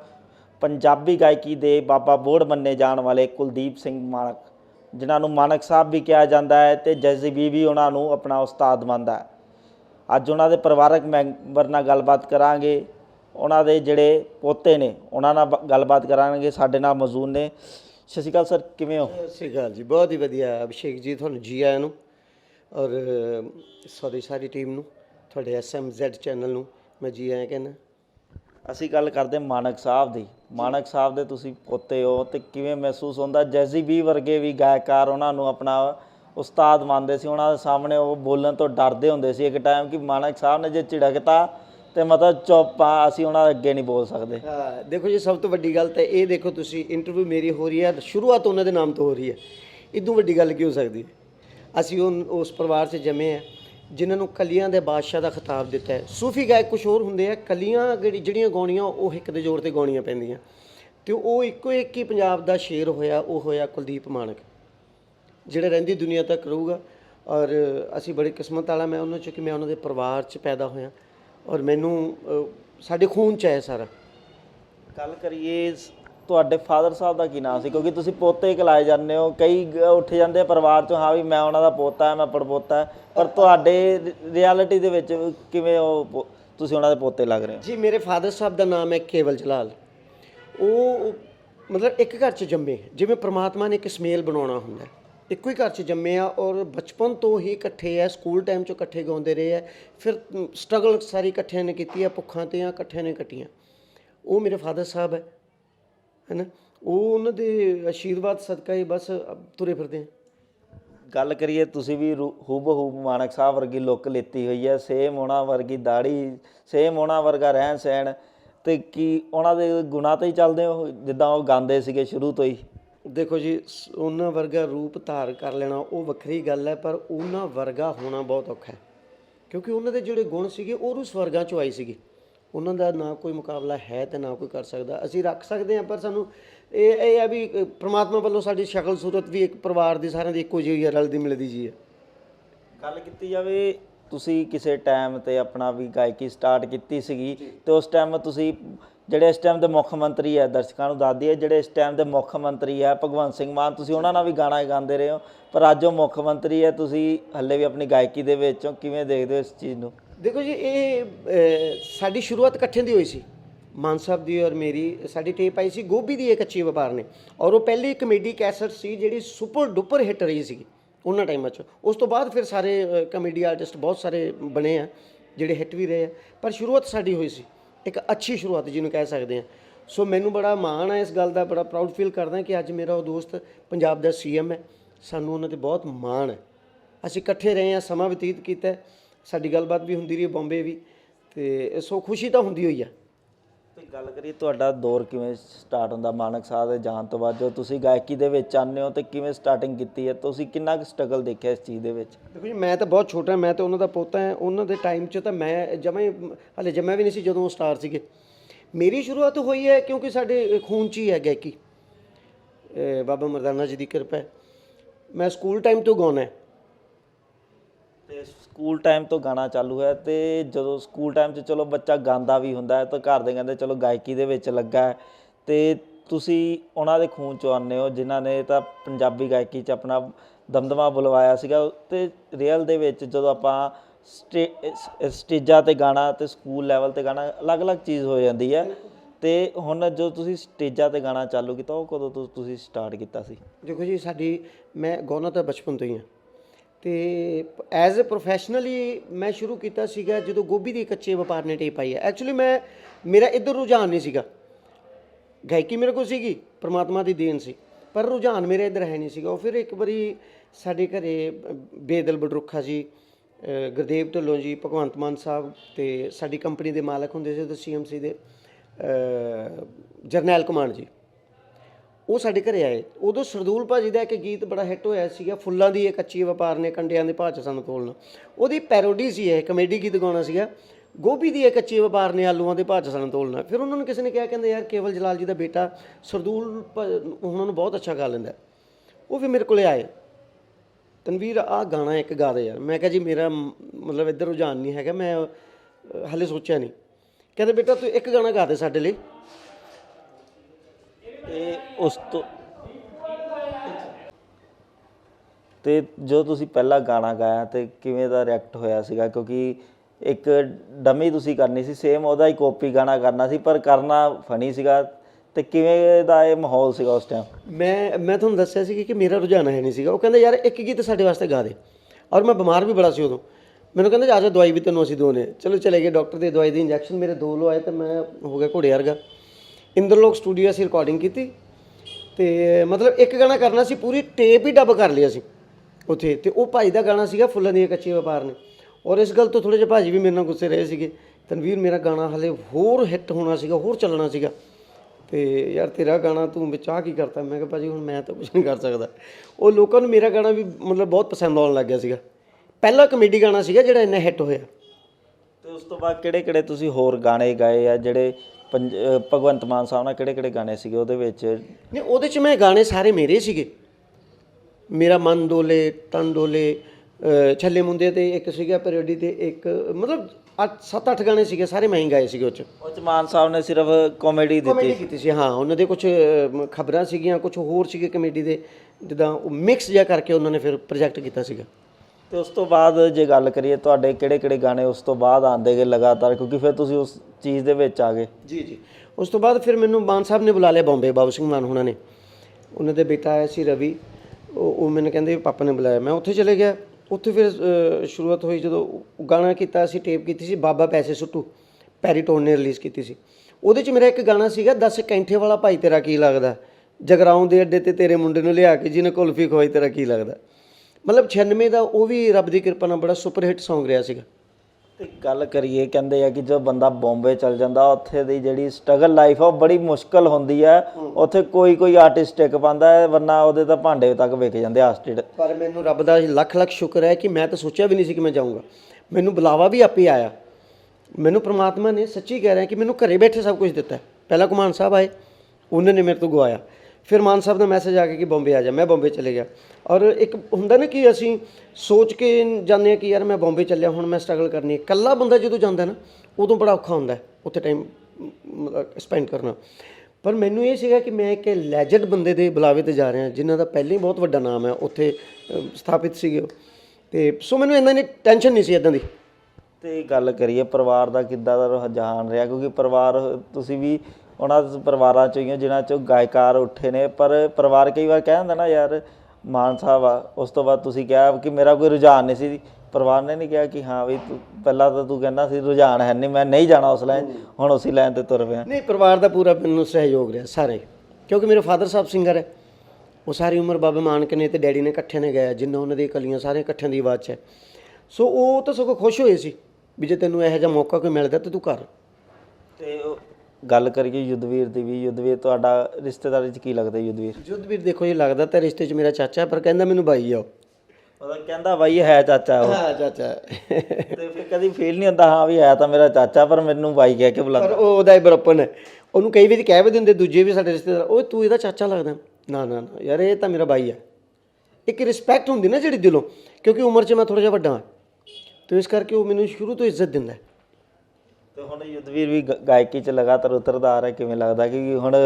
ਪੰਜਾਬੀ ਗਾਇਕੀ ਦੇ ਬਾਬਾ ਬੋੜ ਮੰਨੇ ਜਾਣ ਵਾਲੇ ਕੁਲਦੀਪ ਸਿੰਘ ਮਾਨਕ ਜਿਨ੍ਹਾਂ ਨੂੰ ਮਾਨਕ ਸਾਹਿਬ ਵੀ ਕਿਹਾ ਜਾਂਦਾ ਹੈ ਤੇ ਜੈਜ਼ੀ ਵੀ ਵੀ ਉਹਨਾਂ ਨੂੰ ਆਪਣਾ ਉਸਤਾਦ ਮੰਨਦਾ ਹੈ। ਅੱਜ ਉਹਨਾਂ ਦੇ ਪਰਿਵਾਰਕ ਮੈਂਬਰ ਨਾਲ ਗੱਲਬਾਤ ਕਰਾਂਗੇ। ਉਹਨਾਂ ਦੇ ਜਿਹੜੇ ਪੋਤੇ ਨੇ ਉਹਨਾਂ ਨਾਲ ਬ- ਗੱਲਬਾਤ ਕਰਾਂਗੇ। ਸਾਡੇ ਨਾਲ ਮੌਜੂਦ ਨੇ। ਸਤਿ ਸ਼੍ਰੀ ਅਕਾਲ ਸਰ ਕਿਵੇਂ ਹੋ? ਸਤਿ ਸ਼੍ਰੀ ਅਕਾਲ ਜੀ ਬਹੁਤ ਹੀ ਵਧੀਆ। ਅਭਿਸ਼ੇਕ ਜੀ ਤੁਹਾਨੂੰ ਜੀ ਆਇਆਂ ਨੂੰ ਔਰ ਸਾਡੀ ਸਾਰੀ ਟੀਮ ਨੂੰ ਤੁਹਾਡੇ ਐਸਐਮਜ਼ੈਡ ਚੈਨਲ ਨੂੰ ਮੈਂ ਜੀ ਆਇਆਂ ਕਹਿੰਦਾ। ਅਸੀਂ ਗੱਲ ਕਰਦੇ ਮਾਨਕ ਸਾਹਿਬ ਦੀ। ਮਾਨਕ ਸਾਹਿਬ ਦੇ ਤੁਸੀਂ ਪੋਤੇ ਹੋ ਤੇ ਕਿਵੇਂ ਮਹਿਸੂਸ ਹੁੰਦਾ? ਜੈਜ਼ੀ ਵੀ ਵਰਗੇ ਵੀ ਗਾਇਕਾਰ ਉਹਨਾਂ ਨੂੰ ਆਪਣਾ ਉਸਤਾਦ ਮੰਨਦੇ ਸੀ, ਉਹਨਾਂ ਦੇ ਸਾਹਮਣੇ ਉਹ ਬੋਲਣ ਤੋਂ ਡਰਦੇ ਹੁੰਦੇ ਸੀ ਇੱਕ ਟਾਈਮ ਕਿ ਮਾਨਕ ਸਾਹਿਬ ਨੇ ਜੇ ਝਿੜਕਤਾ ਤੇ ਮਤਲਬ ਚੁੱਪ ਅਸੀਂ ਉਹਨਾਂ ਦੇ ਅੱਗੇ ਨਹੀਂ ਬੋਲ ਸਕਦੇ। ਹਾਂ, ਦੇਖੋ ਜੀ, ਸਭ ਤੋਂ ਵੱਡੀ ਗੱਲ ਤਾਂ ਇਹ ਦੇਖੋ ਤੁਸੀਂ ਇੰਟਰਵਿਊ ਮੇਰੀ ਹੋ ਰਹੀ ਹੈ, ਸ਼ੁਰੂਆਤ ਉਹਨਾਂ ਦੇ ਨਾਮ ਤੋਂ ਹੋ ਰਹੀ ਹੈ। ਇਦੋਂ ਵੱਡੀ ਗੱਲ ਕੀ ਹੋ ਸਕਦੀ ਹੈ? ਅਸੀਂ ਉਹ, ਉਸ ਪਰਿਵਾਰ 'ਚ ਜੰਮੇ ਆ ਜਿਨ੍ਹਾਂ ਨੂੰ ਕਲੀਆਂ ਦੇ ਬਾਦਸ਼ਾਹ ਦਾ ਖਿਤਾਬ ਦਿੱਤਾ ਹੈ। ਸੂਫੀ ਗਾਇਕ ਕੁਝ ਹੋਰ ਹੁੰਦੇ ਆ, ਕਲੀਆਂ ਜਿਹੜੀ, ਜਿਹੜੀਆਂ ਗਾਉਣੀਆਂ, ਉਹ ਇੱਕ ਦੇ ਜ਼ੋਰ ਤੇ ਗਾਉਣੀਆਂ ਪੈਂਦੀਆਂ। ਤੇ ਉਹ ਇੱਕੋ ਇੱਕ ਹੀ ਪੰਜਾਬ ਦਾ ਸ਼ੇਰ ਹੋਇਆ, ਉਹ ਹੋਇਆ ਕੁਲਦੀਪ ਮਾਨਕ ਜਿਹੜਾ ਰਹਿੰਦੀ ਦੁਨੀਆ ਤੱਕ ਰਹੂਗਾ। ਔਰ ਅਸੀਂ ਬੜੀ ਕਿਸਮਤ ਵਾਲਾ ਮੈਂ ਉਹਨਾਂ ਚ ਕਿ ਮੈਂ ਉਹਨਾਂ ਦੇ ਪਰਿਵਾਰ ਚ ਪੈਦਾ ਹੋਇਆ। ਔਰ ਮੈਨੂੰ ਅ, ਸਾਡੇ ਖੂਨ ਚ ਹੈ ਸਾਰਾ। ਗੱਲ ਕਰੀਏ ਸ- ਤੁਹਾਡੇ ਫਾਦਰ ਸਾਹਿਬ ਦਾ ਕੀ ਨਾਮ ਸੀ? ਕਿਉਂਕਿ ਤੁਸੀਂ ਪੋਤੇ ਕਲਾਏ ਜਾਂਦੇ ਹੋ। ਕਈ ਗ- ਉੱਠ ਜਾਂਦੇ ਆ ਪਰਿਵਾਰ ਚੋਂ ਹਾਂ ਵੀ ਮੈਂ ਉਹਨਾਂ ਦਾ ਪੋਤਾ ਹਾਂ ਮੈਂ ਪੜਪੋਤਾ ਹਾਂ। ਪਰ ਤੁਹਾਡੇ ਰਿਐਲਿਟੀ ਦੇ ਵਿੱਚ ਕਿਵੇਂ ਉਹ ਪੋ- ਤੁਸੀਂ ਉਹਨਾਂ ਦੇ ਪੋਤੇ ਲੱਗ ਰਹੇ ਹੋ? ਜੀ ਮੇਰੇ ਫਾਦਰ ਸਾਹਿਬ ਦਾ ਨਾਮ ਹੈ ਕੇਵਲ ਜਲਾਲ। ਉਹ ਮਤਲਬ ਇੱਕ ਘਰ 'ਚ ਜੰਮੇ। ਜਿਵੇਂ ਪ੍ਰਮਾਤਮਾ ਨੇ ਇੱਕ ਸਮੇਲ ਬਣਾਉਣਾ ਹੁੰਦਾ। ਹੈ। ਇੱਕੋ ਹੀ ਘਰ 'ਚ ਜੰਮੇ ਆ ਔਰ ਬਚਪਨ ਤੋਂ ਹੀ ਇਕੱਠੇ ਆ, ਸਕੂਲ ਟਾਈਮ 'ਚ ਇਕੱਠੇ ਗਾਉਂਦੇ ਰਹੇ ਆ। ਫਿਰ ਸਟਰਗਲ ਸਾਰੀ ਇਕੱਠਿਆਂ ਨੇ ਕੀਤੀ ਆ, ਭੁੱਖਾਂ ਤੇ ਆ, ਇਕੱਠਿਆਂ ਨੇ ਕੱਟੀਆਂ। ਉਹ ਮੇਰੇ ਫਾਦਰ ਸਾਹਿਬ ਹੈ, ਹੈਨਾ? ਉਹ ਉਹਨਾਂ ਦੇ ਆਸ਼ੀਰਵਾਦ ਸਦਕਾ ਹੀ ਬਸ ਤੁਰੇ ਫਿਰਦੇ ਆ। ਗੱਲ ਕਰੀਏ, ਤੁਸੀਂ ਵੀ ਹੂਬ ਹੂਬ ਮਾਨਕ ਸਾਹਿਬ ਵਰਗੀ ਲੁੱਕ ਲਿੱਤੀ ਹੋਈ ਹੈ। ਸੇਮ ਉਹਨਾਂ ਵਰਗੀ ਦਾੜੀ ਸੇਮ ਉਹਨਾਂ ਵਰਗਾ ਰਹਿਣ ਸਹਿਣ ਤੇ ਕੀ ਉਹਨਾਂ ਦੇ ਗੁਨਾਹ ਤੇ ਹੀ ਚੱਲਦੇ ਹੋ? ਜਿੱਦਾਂ ਉਹ ਗਾਉਂਦੇ ਸੀਗੇ ਸ਼ੁਰੂ ਤੋਂ ਹੀ। ਦੇਖੋ ਜੀ ਉਹਨਾਂ ਵਰਗਾ ਰੂਪ ਧਾਰ ਕਰ ਲੈਣਾ ਉਹ ਵੱਖਰੀ ਗੱਲ ਹੈ ਪਰ ਉਹਨਾਂ ਵਰਗਾ ਹੋਣਾ ਬਹੁਤ ਔਖਾ ਹੈ। ਕਿਉਂਕਿ ਉਹਨਾਂ ਦੇ ਜਿਹੜੇ ਗੁਣ ਸੀਗੇ ਉਹ ਰੂਸ ਵਰਗਾਂ ਚੋਂ ਆਏ ਸੀਗੇ। ਉਹਨਾਂ ਦਾ ਨਾ ਕੋਈ ਮੁਕਾਬਲਾ ਹੈ ਤੇ ਨਾ ਕੋਈ ਕਰ ਸਕਦਾ। ਅਸੀਂ ਰੱਖ ਸਕਦੇ ਹਾਂ ਪਰ ਸਾਨੂੰ ਇਹ ਇਹ ਹੈ ਵੀ ਪ੍ਰਮਾਤਮਾ ਵੱਲੋਂ ਸਾਡੀ ਸ਼ਕਲ ਸੂਰਤ ਵੀ ਇੱਕ ਪਰਿਵਾਰ ਦੀ ਸਾਰਿਆਂ ਦੀ ਇੱਕੋ ਜਿਹੀ ਹੈ ਰਲਦੀ ਮਿਲਦੀ ਜੀ ਹੈ। ਗੱਲ ਕੀਤੀ ਜਾਵੇ ਤੁਸੀਂ ਕਿਸੇ ਟਾਈਮ ਤੇ ਆਪਣਾ ਵੀ ਗਾਇਕੀ ਸਟਾਰਟ ਕੀਤੀ ਸੀਗੀ ਤੇ ਉਸ ਟਾਈਮ ਤੁਸੀਂ ਜਿਹੜੇ ਇਸ ਟਾਈਮ ਦੇ ਮੁੱਖ ਮੰਤਰੀ ਹੈ, ਦਰਸ਼ਕਾਂ ਨੂੰ ਦੱਸਦੀ ਹੈ ਜਿਹੜੇ ਇਸ ਟਾਈਮ ਦੇ ਮੁੱਖ ਮੰਤਰੀ ਹੈ, ਭਗਵੰਤ ਸਿੰਘ ਮਾਨ, ਤੁਸੀਂ ਉਹਨਾਂ ਨਾਲ ਵੀ ਗਾਣਾ ਗਾਉਂਦੇ ਰਹੇ ਹੋ। ਪਰ ਅੱਜ ਉਹ ਮੁੱਖ ਮੰਤਰੀ ਹੈ, ਤੁਸੀਂ ਹੱਲੇ ਵੀ ਆਪਣੀ ਗਾਇਕੀ ਦੇ ਵਿੱਚੋਂ ਕਿਵੇਂ ਦੇਖਦੇ ਹੋ ਇਸ ਚੀਜ਼ ਨੂੰ? ਦੇਖੋ ਜੀ, ਇਹ ਸਾਡੀ ਸ਼ੁਰੂਆਤ ਇਕੱਠੇ ਦੀ ਹੋਈ ਸੀ। ਮਾਨ ਸਾਹਿਬ ਦੀ ਔਰ ਮੇਰੀ, ਸਾਡੀ ਟੇਪ ਆਈ ਸੀ, ਗੋਭੀ ਦੀ ਇੱਕ ਅੱਛੀ ਵਪਾਰ ਨੇ। ਔਰ ਉਹ ਪਹਿਲੀ ਕਮੇਡੀ ਕੈਸਟ ਸੀ, ਜਿਹੜੀ ਸੁਪਰ ਡੁਪਰ ਹਿੱਟ ਰਹੀ ਸੀਗੀ ਉਹਨਾਂ ਟਾਈਮਾਂ 'ਚ। ਉਸ ਤੋਂ ਬਾਅਦ ਫਿਰ ਸਾਰੇ ਕਮੇਡੀ ਆਰਟਿਸਟ ਬਹੁਤ ਸਾਰੇ ਬਣੇ ਆ, ਜਿਹੜੇ ਹਿੱਟ ਵੀ ਰਹੇ ਆ। ਪਰ ਸ਼ੁਰੂਆਤ ਸਾਡੀ ਹੋਈ ਸੀ। ਇੱਕ ਅੱਛੀ ਸ਼ੁਰੂਆਤ ਜਿਹਨੂੰ ਕਹਿ ਸਕਦੇ ਆ ਸੋ ਮੈਨੂੰ ਬੜਾ ਮਾਣ ਹੈ ਇਸ ਗੱਲ ਦਾ, ਬੜਾ ਪ੍ਰਾਊਡ ਫੀਲ ਕਰਦਾ ਕਿ ਅੱਜ ਮੇਰਾ ਉਹ ਦੋਸਤ ਪੰਜਾਬ ਦਾ ਸੀਐਮ ਹੈ। ਸਾਨੂੰ ਉਹਨਾਂ ਤੇ ਬਹੁਤ ਮਾਣ ਹੈ। ਅਸੀਂ ਇਕੱਠੇ ਰਹੇ ਹਾਂ, ਸਮਾਂ ਬਤੀਤ ਕੀਤਾ ਸਾਡੀ ਗੱਲਬਾਤ ਵੀ ਹੁੰਦੀ ਰਹੀ ਹੈ ਬੰਬੇ ਵੀ। ਤੇ ਸੋ ਖੁਸ਼ੀ ਤਾਂ ਹੁੰਦੀ ਹੋਈ ਆ। ਤੇ ਗੱਲ ਕਰੀਏ ਤੁਹਾਡਾ ਦੌਰ ਕਿਵੇਂ ਸਟਾਰਟ ਹੁੰਦਾ ਮਾਨਕ ਸਾਹਿਬ ਦੇ ਜਾਣ ਤੋਂ ਬਾਅਦ ਜੋ ਤੁਸੀਂ ਗਾਇਕੀ ਦੇ ਵਿੱਚ ਆਉਂਦੇ ਹੋ ਤੇ ਕਿਵੇਂ ਸਟਾਰਟਿੰਗ ਕੀਤੀ ਹੈ ਤੁਸੀਂ ਕਿੰਨਾ ਕੁ ਸਟਰਗਲ ਦੇਖਿਆ ਇਸ ਚੀਜ਼ ਦੇ ਵਿੱਚ? ਦੇਖੋ ਜੀ ਮੈਂ ਤਾਂ ਬਹੁਤ ਛੋਟਾ ਮੈਂ ਤਾਂ ਉਹਨਾਂ ਦਾ ਪੋਤਾ ਹਾਂ ਉਹਨਾਂ ਦੇ ਟਾਈਮ 'ਚ ਤਾਂ ਮੈਂ ਜਮਾਂ ਹਲੇ ਜੰਮਿਆ ਵੀ ਨਹੀਂ ਸੀ ਜਦੋਂ ਉਹ ਸਟਾਰ ਸੀਗੇ। ਮੇਰੀ ਸ਼ੁਰੂਆਤ ਹੋਈ ਹੈ ਕਿਉਂਕਿ ਸਾਡੇ ਖੂਨ 'ਚ ਹੀ ਹੈ ਗਾਇਕੀ। ਬਾਬਾ ਮਰਦਾਨਾ ਜੀ ਦੀ ਕਿਰਪਾ ਹੈ। ਮੈਂ ਸਕੂਲ ਟਾਈਮ ਤੋਂ ਗਾਉਣਾ ਹੈ। ਤੇ ਸਕੂਲ ਟਾਈਮ ਤੋਂ ਗਾਣਾ ਚਾਲੂ ਹੈ ਤੇ ਜਦੋਂ ਸਕੂਲ ਟਾਈਮ 'ਚ ਚਲੋ ਬੱਚਾ ਗਾਉਂਦਾ ਵੀ ਹੁੰਦਾ ਹੈ ਤਾਂ ਘਰ ਦੇ ਕਹਿੰਦੇ ਚਲੋ ਗਾਇਕੀ ਦੇ ਵਿੱਚ ਲੱਗਾ ਹੈ। ਤੇ ਤੁਸੀਂ ਉਹਨਾਂ ਦੇ ਖੂਨ ਚੋਂ ਆਉਂਦੇ ਹੋ, ਜਿਨ੍ਹਾਂ ਨੇ ਤਾਂ ਪੰਜਾਬੀ ਗਾਇਕੀ 'ਚ ਆਪਣਾ ਦਮਦਮਾ ਬੁਲਵਾਇਆ ਸੀਗਾ। ਤੇ ਰੀਅਲ ਦੇ ਵਿੱਚ ਜਦੋਂ ਆਪਾਂ ਸਟੇ ਸਟੇਜਾਂ ਤੇ ਗਾਣਾ ਤੇ ਸਕੂਲ ਲੈਵਲ ਤੇ ਗਾਣਾ, ਅਲੱਗ-ਅਲੱਗ ਚੀਜ਼ ਹੋ ਜਾਂਦੀ ਹੈ। ਤੇ ਹੁਣ ਜੋ ਤੁਸੀਂ ਸਟੇਜਾਂ ਤੇ ਗਾਣਾ ਚਾਲੂ ਕੀਤਾ, ਉਹ ਕਦੋਂ ਤੋਂ ਤੁਸੀਂ ਸਟਾਰਟ ਕੀਤਾ ਸੀ? ਦੇਖੋ ਜੀ, ਸਾਡੀ, ਮੈਂ ਗਾਉਣਾ ਤਾਂ ਬਚਪਨ ਤੋਂ ਹੀ ਹਾਂ। ਤੇ ਐਜ਼ ਅ ਪ੍ਰੋਫੈਸ਼ਨਲੀ ਮੈਂ ਸ਼ੁਰੂ ਕੀਤਾ ਸੀਗਾ ਜਦੋਂ ਗੋਭੀ ਦੀ ਕੱਚੇ ਵਪਾਰ ਨੇ ਟੇਪ ਪਾਈ ਹੈ। ਐਕਚੁਅਲੀ ਮੈਂ, ਮੇਰਾ ਇੱਧਰ ਰੁਝਾਨ ਨਹੀਂ ਸੀਗਾ। ਗਾਇਕੀ ਮੇਰੇ ਕੋਲ ਸੀਗੀ, ਪ੍ਰਮਾਤਮਾ ਦੀ ਦੇਣ ਸੀ। ਪਰ ਰੁਝਾਨ ਮੇਰੇ ਇੱਧਰ ਹੈ ਨਹੀਂ ਸੀਗਾ। ਉਹ ਫਿਰ ਇੱਕ ਵਾਰੀ ਸਾਡੇ ਘਰੇ ਬੇਦਲ ਬਡਰੁੱਖਾ ਜੀ ਗੁਰਦੇਵ ਢੱਲੋਂ ਜੀ, ਭਗਵੰਤ ਮਾਨ ਸਾਹਿਬ ਤੇ ਸਾਡੀ ਕੰਪਨੀ ਦੇ ਮਾਲਕ ਹੁੰਦੇ ਸੀ ਉਦੋਂ ਸੀਐਮਸੀ ਦੇ ਜਰਨੈਲ ਕਮਾਂਡ ਜੀ। ਉਹ ਸਾਡੇ ਘਰੇ ਆਏ। ਉਦੋਂ ਸਰਦੂਲ ਭਾਜੀ ਦਾ ਇੱਕ ਗੀਤ ਬੜਾ ਹਿੱਟ ਹੋਇਆ ਸੀਗਾ ਫੁੱਲਾਂ ਦੀ ਇਹ ਕੱਚੀ ਵਪਾਰ ਨੇ ਕੰਡਿਆਂ ਦੇ ਭਾਅ ਚ ਸਾਨੂੰ ਤੋਲਣਾ। ਉਹਦੀ ਪੈਰੋਡੀ ਸੀ ਇਹ ਕਮੇਡੀ ਗੀਤ ਗਾਉਣਾ ਸੀਗਾ। ਗੋਭੀ ਦੀ ਇਹ ਕੱਚੀ ਵਪਾਰ ਨੇ ਆਲੂਆਂ ਦੇ ਭਾਅ ਚ ਸਾਨੂੰ ਤੋਲਣਾ। ਫਿਰ ਉਹਨਾਂ ਨੂੰ ਕਿਸੇ ਨੇ ਕਿਹਾ ਕਹਿੰਦੇ ਯਾਰ ਕੇਵਲ ਜਲਾਲ ਜੀ ਦਾ ਬੇਟਾ ਸਰਦੂਲ ਭਾ- ਉਹਨਾਂ ਨੂੰ ਬਹੁਤ ਅੱਛਾ ਗਾ ਲੈਂਦਾ ਉਹ ਫਿਰ ਮੇਰੇ ਕੋਲੇ ਆਏ। ਤਨਵੀਰ ਆ ਗਾਣਾ ਇੱਕ ਗਾ ਦੇ ਯਾਰ। ਮੈਂ ਕਿਹਾ ਜੀ ਮੇਰਾ ਮਤਲਬ ਇੱਧਰ ਰੁਝਾਨ ਨਹੀਂ ਹੈਗਾ ਮੈਂ ਅ, ਹਲੇ ਸੋਚਿਆ ਨਹੀਂ। ਕਹਿੰਦੇ ਬੇਟਾ ਤੂੰ ਇੱਕ ਗਾਣਾ ਗਾ ਦੇ ਸਾਡੇ ਲਈ। ਤੇ ਉਸ ਤੋਂ ਤੇ ਜੋ ਤੁਸੀਂ ਪਹਿਲਾ ਗਾਣਾ ਗਾਇਆ ਤੇ ਕਿਵੇਂ ਦਾ ਰਿਐਕਟ ਹੋਇਆ ਸੀਗਾ? ਕਿਉਂਕਿ ਇੱਕ ਡਮੀ ਤੁਸੀਂ ਕਰਨੀ ਸੀ ਸੇਮ ਉਹਦਾ ਹੀ ਕਾਪੀ ਗਾਣਾ ਕਰਨਾ ਸੀ, ਪਰ ਕਰਨਾ ਫਨੀ ਸੀਗਾ। ਤੇ ਕਿਵੇਂ ਦਾ ਇਹ ਮਾਹੌਲ ਸੀਗਾ ਉਸ ਟਾਈਮ ਮੈਂ ਮੈਂ ਤੁਹਾਨੂੰ ਦੱਸਿਆ ਸੀ ਕਿ ਮੇਰਾ ਰੁਝਾਨ ਹੈ ਨਹੀਂ ਸੀਗਾ। ਉਹ ਕਹਿੰਦਾ, ਯਾਰ, ਇੱਕ ਗੀਤ ਸਾਡੇ ਵਾਸਤੇ ਗਾ ਦੇ। ਔਰ ਮੈਂ ਬਿਮਾਰ ਵੀ ਬੜਾ ਸੀ ਉਦੋਂ। ਮੈਨੂੰ ਕਹਿੰਦਾ ਜਾ ਜਾ, ਦਵਾਈ ਵੀ ਤੈਨੂੰ ਅਸੀਂ ਦੋਨੇ ਚਲੋ ਚਲੇ ਗਏ ਡਾਕਟਰ ਦੇ ਦਵਾਈ ਦੀ ਇੰਜੈਕਸ਼ਨ ਮੇਰੇ ਦੋ ਲੋ ਆਏ ਤੇ ਮੈਂ ਹੋ ਗਿਆ ਘੋੜੇ ਵਰਗਾ। ਇੰਦਰਲੋਕ ਸਟੂਡੀਓ ਅਸੀਂ ਰਿਕਾਰਡਿੰਗ ਕੀਤੀ ਤੇ ਮਤਲਬ ਇੱਕ ਗਾਣਾ ਕਰਨਾ ਸੀ, ਪੂਰੀ ਟੇਪ ਹੀ ਡੱਬ ਕਰ ਲਿਆ ਸੀ ਉੱਥੇ ਤੇ ਉਹ ਭਾਈ ਦਾ ਗਾਣਾ ਸੀਗਾ ਫੁੱਲਾਂ ਦੀਆਂ ਕੱਚੇ ਵਪਾਰ ਨੇ ਔਰ ਇਸ ਗੱਲ ਤੋਂ ਥੋੜੇ ਜਿਹਾ ਭਾਜੀ ਵੀ ਮੇਰੇ ਨਾਲ ਗੁੱਸੇ ਰਹੇ ਸੀਗੇ, ਤਨਵੀਰ ਮੇਰਾ ਗਾਣਾ ਹਲੇ ਹੋਰ ਹਿੱਟ ਹੋਣਾ ਸੀਗਾ, ਹੋਰ ਚੱਲਣਾ ਸੀਗਾ ਤੇ ਯਾਰ ਤੇਰਾ ਗਾਣਾ ਤੂੰ ਵਿੱਚ ਆ ਕੀ ਕਰਤਾ? ਮੈਂ ਕਿਹਾ ਭਾਜੀ ਹੁਣ ਮੈਂ ਤਾਂ ਕੁਝ ਨਹੀਂ ਕਰ ਸਕਦਾ। ਉਹ ਲੋਕਾਂ ਨੂੰ ਮੇਰਾ ਗਾਣਾ ਵੀ ਮਤਲਬ ਬਹੁਤ ਪਸੰਦ ਆਉਣ ਲੱਗ ਗਿਆ ਸੀਗਾ। ਪਹਿਲਾ ਕਮੇਡੀ ਗਾਣਾ ਸੀਗਾ ਜਿਹੜਾ ਇੰਨਾ ਹਿੱਟ ਹੋਇਆ। ਤੇ ਉਸ ਤੋਂ ਬਾਅਦ ਕਿਹੜੇ ਕਿਹੜੇ ਤੁਸੀਂ ਹੋਰ ਗਾਣੇ ਗਾਏ ਆ ਜਿਹੜੇ ਪੰਜ- ਅਹ ਭਗਵੰਤ ਮਾਨ ਸਾਹਿਬ ਨਾਲ ਕਿਹੜੇ ਕਿਹੜੇ ਗਾਣੇ ਸੀਗੇ ਉਹਦੇ ਵਿੱਚ? ਨਹੀਂ ਉਹਦੇ ਚ ਮੈਂ ਗਾਣੇ ਸਾਰੇ ਮੇਰੇ ਸੀਗੇ। ਮੇਰਾ ਮਨ ਡੋਲੇ ਤਨ ਡੋਲੇ ਅਹ ਛੱਲੇ ਮੁੰਡੇ ਤੇ ਇੱਕ ਸੀਗਾ ਪੈਰੋਡੀ ਤੇ ਇੱਕ ਮਤਲਬ 7-8 ਗਾਣੇ ਸੀਗੇ ਸਾਰੇ ਮੈਂ ਹੀ ਗਾਏ ਸੀਗੇ ਉਹ ਚ। ਉਹ ਚ ਮਾਨ ਸਾਹਿਬ ਨੇ ਸਿਰਫ ਕਾਮੇਡੀ ਦਿੱਤੀ ਕਮੇਡੀ ਕੀਤੀ ਸੀ ਹਾਂ ਉਹਨਾਂ ਦੇ ਕੁਝ ਖਬਰਾਂ ਸੀਗੀਆਂ ਕੁਝ ਹੋਰ ਸੀਗੇ ਕਮੇਡੀ ਦੇ ਜਿੱਦਾਂ ਉਹ ਮਿਕਸ ਜਿਹਾ ਕਰਕੇ ਉਹਨਾਂ ਨੇ ਫਿਰ ਪ੍ਰੋਜੈਕਟ ਕੀਤਾ ਸੀਗਾ। ਤੇ ਉਸ ਤੋਂ ਬਾਅਦ ਜੇ ਗੱਲ ਕਰੀਏ ਤੁਹਾਡੇ ਕਿਹੜੇ ਕਿਹੜੇ ਗਾਣੇ ਉਸ ਤੋਂ ਬਾਅਦ ਆਉਂਦੇ ਗਏ ਲਗਾਤਾਰ, ਕਿਉਂਕਿ ਫਿਰ ਤੁਸੀਂ ਉਸ ਚੀਜ਼ ਦੇ ਵਿੱਚ ਆ ਗਏ। ਜੀ ਜੀ। ਉਸ ਤੋਂ ਬਾਅਦ ਫਿਰ ਮੈਨੂੰ ਮਾਨ ਸਾਹਿਬ ਨੇ ਬੁਲਾ ਲਿਆ ਬੰਬੇ, ਬਾਬੂ ਸਿੰਘ ਮਾਨ ਹੁਣਾਂ ਨੇ। ਉਹਨਾਂ ਦੇ ਬੇਟਾ ਆਇਆ ਸੀ ਰਵੀ, ਉਹ ਉਹ ਮੈਨੂੰ ਕਹਿੰਦੇ ਪਾਪਾ ਨੇ ਬੁਲਾਇਆ। ਮੈਂ ਉੱਥੇ ਚਲੇ ਗਿਆ। ਉੱਥੇ ਫਿਰ ਸ਼ੁਰੂਆਤ ਹੋਈ ਜਦੋਂ ਗਾਣਾ ਕੀਤਾ ਸੀ ਟੇਪ ਕੀਤੀ ਸੀ ਬਾਬਾ ਪੈਸੇ ਸੁੱਟੂ, ਪੈਰੀਟੋਨ ਨੇ ਰਿਲੀਜ਼ ਕੀਤੀ ਸੀ। ਉਹਦੇ ਚ ਮੇਰਾ ਇੱਕ ਗਾਣਾ ਸੀਗਾ 10 ਕੈਂਠੇ ਵਾਲਾ ਭਾਈ ਤੇਰਾ ਕੀ ਲੱਗਦਾ? ਜਗਰਾਉਂ ਦੇ ਅੱਡੇ ਤੇ ਤੇਰੇ ਮੁੰਡੇ ਨੂੰ ਲਿਆ ਕੇ, ਜਿਹਨੇ ਕੁਲਫੀ ਖਵਾਈ ਤੇਰਾ ਕੀ ਲੱਗਦਾ? ਮਤਲਬ 96 ਦਾ ਉਹ ਵੀ ਰੱਬ ਦੀ ਕਿਰਪਾ ਨਾਲ ਬੜਾ ਸੁਪਰ ਹਿੱਟ Song ਰਿਹਾ ਸੀਗਾ। ਤੇ ਗੱਲ ਕਰੀਏ ਕਹਿੰਦੇ ਆ ਕਿ ਜਦੋਂ ਬੰਦਾ ਬੰਬੇ ਚਲ ਜਾਂਦਾ ਉੱਥੇ ਦੀ ਜਿਹੜੀ ਸਟਰਗਲ ਲਾਈਫ ਆ ਉਹ ਬੜੀ ਮੁਸ਼ਕਲ ਹੁੰਦੀ ਹੈ ਉੱਥੇ ਕੋਈ ਕੋਈ ਆਰਟਿਸਟ ਟਿਕ ਪਾਉਂਦਾ ਹੈ ਵਰਨਾ ਉਹਦੇ ਤਾਂ ਭਾਂਡੇ ਤੱਕ ਵਿਕ ਜਾਂਦੇ ਆਸਟਿਡ ਪਰ ਮੈਨੂੰ ਰੱਬ ਦਾ ਲੱਖ ਲੱਖ ਸ਼ੁਕਰ ਹੈ ਕਿ ਮੈਂ ਤਾਂ ਸੋਚਿਆ ਵੀ ਨਹੀਂ ਸੀ ਕਿ ਮੈਂ ਜਾਊਂਗਾ। ਮੈਨੂੰ ਬੁਲਾਵਾ ਵੀ ਆਪੇ ਆਇਆ। ਮੈਨੂੰ ਪ੍ਰਮਾਤਮਾ ਨੇ ਸੱਚੀ ਕਹਿ ਰਿਹਾ ਕਿ ਮੈਨੂੰ ਘਰੇ ਬੈਠੇ ਸਭ ਕੁਝ ਦਿੱਤਾ। ਪਹਿਲਾਂ ਕੁਮਾਨ ਸਾਹਿਬ ਆਏ ਉਹਨਾਂ ਨੇ ਮੇਰੇ ਤੋਂ ਗਵਾਇਆ। ਫਿਰ ਮਾਨ ਸਾਹਿਬ ਦਾ ਮੈਸੇਜ ਆ ਗਿਆ ਕਿ ਬੰਬੇ ਆ ਜਾ, ਮੈਂ ਬੰਬੇ ਚਲੇ ਗਿਆ। ਔਰ ਇੱਕ ਹੁੰਦਾ ਨਾ ਕਿ ਅਸੀਂ ਸੋਚ ਕੇ ਜਾਂਦੇ ਹਾਂ ਕਿ ਯਾਰ ਮੈਂ ਬੰਬੇ ਚੱਲਿਆ, ਹੁਣ ਮੈਂ ਸਟਰਗਲ ਕਰਨੀ ਹੈ। ਇਕੱਲਾ ਬੰਦਾ ਜਦੋਂ ਜਾਂਦਾ ਨਾ, ਉਦੋਂ ਬੜਾ ਔਖਾ ਹੁੰਦਾ ਉੱਥੇ ਟਾਈਮ ਸਪੈਂਡ ਕਰਨਾ। ਪਰ ਮੈਨੂੰ ਇਹ ਸੀਗਾ ਕਿ ਮੈਂ ਇੱਕ ਲੈਜੈਂਡ ਬੰਦੇ ਦੇ ਬੁਲਾਵੇ ਤੇ ਜਾ ਰਿਹਾ, ਜਿਨ੍ਹਾਂ ਦਾ ਪਹਿਲਾਂ ਹੀ ਬਹੁਤ ਵੱਡਾ ਨਾਮ ਹੈ, ਉੱਥੇ ਸਥਾਪਿਤ ਸੀਗੇ ਉਹ। ਤੇ ਸੋ ਮੈਨੂੰ ਇੰਨਾ ਨਹੀਂ ਟੈਨਸ਼ਨ ਨਹੀਂ ਸੀ ਇਦਾਂ ਦੀ। ਤੇ ਗੱਲ ਕਰੀਏ, ਪਰਿਵਾਰ ਦਾ ਕਿੱਦਾਂ ਦਾ ਰੁਝਾਨ ਰਿਹਾ? ਕਿਉਂਕਿ ਪਰਿਵਾਰ, ਤੁਸੀਂ ਵੀ ਉਹਨਾਂ ਦੇ ਪਰਿਵਾਰਾਂ ਚੋਂ ਹੀ ਹੋ ਜਿਨ੍ਹਾਂ ਚੋਂ ਗਾਇਕਾਰ ਉੱਠੇ ਨੇ। ਪਰ ਪਰਿਵਾਰ ਕਈ ਵਾਰ ਕਹਿ ਦਿੰਦਾ ਨਾ ਯਾਰ ਮਾਨ ਸਾਹਿਬ ਆ ਉਸ ਤੋਂ ਬਾਅਦ ਤੁਸੀਂ ਕਿਹਾ ਕਿ ਮੇਰਾ ਕੋਈ ਰੁਝਾਨ ਨਹੀਂ ਸੀ। ਪਰਿਵਾਰ ਨੇ ਨਹੀਂ ਕਿਹਾ ਕਿ ਹਾਂ ਵੀ ਤੂੰ ਪਹਿਲਾਂ ਤਾਂ ਤੂੰ ਕਹਿੰਦਾ ਸੀ ਰੁਝਾਨ ਹੈ ਨਹੀਂ ਮੈਂ ਨਹੀਂ ਜਾਣਾ ਉਸ ਲਾਈਨ ਹੁਣ ਉਸੇ ਲਾਈਨ ਤੇ ਤੁਰ ਪਿਆ। ਨਹੀਂ ਪਰਿਵਾਰ ਦਾ ਪੂਰਾ ਮੈਨੂੰ ਸਹਿਯੋਗ ਰਿਹਾ ਸਾਰੇ। ਕਿਉਂਕਿ ਮੇਰੇ ਫਾਦਰ ਸਾਹਿਬ ਸਿੰਗਰ ਹੈ। ਉਹ ਸਾਰੀ ਉਮਰ ਬਾਬੇ ਮਾਨਕ ਨੇ ਤੇ ਡੈਡੀ ਨੇ ਇਕੱਠੇ ਨੇ ਗਾਇਆ ਜਿੰਨਾ ਉਹਨਾਂ ਦੀ ਕਲੀਆਂ ਸਾਰੇ ਇਕੱਠਿਆਂ ਦੀ ਆਵਾਜ਼ 'ਚ ਹੈ। ਸੋ ਉਹ ਤਾਂ ਸਗੋਂ ਖੁਸ਼ ਹੋਏ ਸੀ ਵੀ ਜੇ ਤੈਨੂੰ ਇਹੋ ਜਿਹਾ ਮੌਕਾ ਕੋਈ ਮਿਲਦਾ ਤੇ ਤੂੰ ਕਰ। ਤੇ ਗੱਲ ਕਰੀਏ ਯੁੱਧਵੀਰ ਦੀ ਵੀ ਯੁੱਧਵੀਰ ਤੁਹਾਡਾ ਰਿਸ਼ਤੇਦਾਰੀ 'ਚ ਕੀ ਲੱਗਦਾ ਯੁੱਧਵੀਰ? ਜੁੱਧਵੀਰ ਦੇਖੋ ਇਹ ਲੱਗਦਾ ਤਾਂ ਰਿਸ਼ਤੇ 'ਚ ਮੇਰਾ ਚਾਚਾ ਪਰ ਕਹਿੰਦਾ ਮੈਨੂੰ ਬਾਈ ਆ ਉਹ। ਮਤਲਬ ਕਹਿੰਦਾ ਬਾਈ ਇਹ ਹੈ ਚਾਚਾ ਉਹ। ਹਾਂ ਚਾਚਾ। ਤੇ ਫਿਰ ਕਦੀ ਫੀਲ ਨਹੀਂ ਹੁੰਦਾ ਹਾਂ ਵੀ ਹੈ ਤਾਂ ਮੇਰਾ ਚਾਚਾ ਪਰ ਮੈਨੂੰ ਬਾਈ ਕਹਿ ਕੇ ਬੁਲਾਉਂਦਾ। ਪਰ ਉਹ ਉਹਦਾ ਹੀ ਬਰਪਨ ਹੈ ਉਹਨੂੰ ਕਈ ਵਾਰੀ ਕਹਿ ਵੀ ਦਿੰਦੇ ਦੂਜੇ ਵੀ ਸਾਡੇ ਰਿਸ਼ਤੇਦਾਰ ਓਏ ਤੂੰ ਇਹਦਾ ਚਾਚਾ ਲੱਗਦਾ। ਨਾ ਨਾ ਨਾ ਯਾਰ ਇਹ ਤਾਂ ਮੇਰਾ ਬਾਈ ਹੈ ਇੱਕ ਰਿਸਪੈਕਟ ਹੁੰਦੀ ਨਾ ਜਿਹੜੀ ਦਿਲੋਂ ਕਿਉਂਕਿ ਉਮਰ 'ਚ ਮੈਂ ਥੋੜਾ ਜਿਹਾ ਵੱਡਾ ਹਾਂ। ਤੇ ਇਸ ਕਰਕੇ ਉਹ ਮੈਨੂੰ ਸ਼ੁਰੂ ਤੋਂ ਇੱਜ਼ਤ ਦਿੰਦਾ ਹੈ। ਤੇ ਹੁਣ ਯੁੱਧਵੀਰ ਵੀ ਗ- ਗਾਇਕੀ 'ਚ ਲਗਾਤਾਰ ਉਤਰਦਾ ਆ ਰਿਹਾ ਕਿਵੇਂ ਲੱਗਦਾ? ਕਿ ਹੁਣ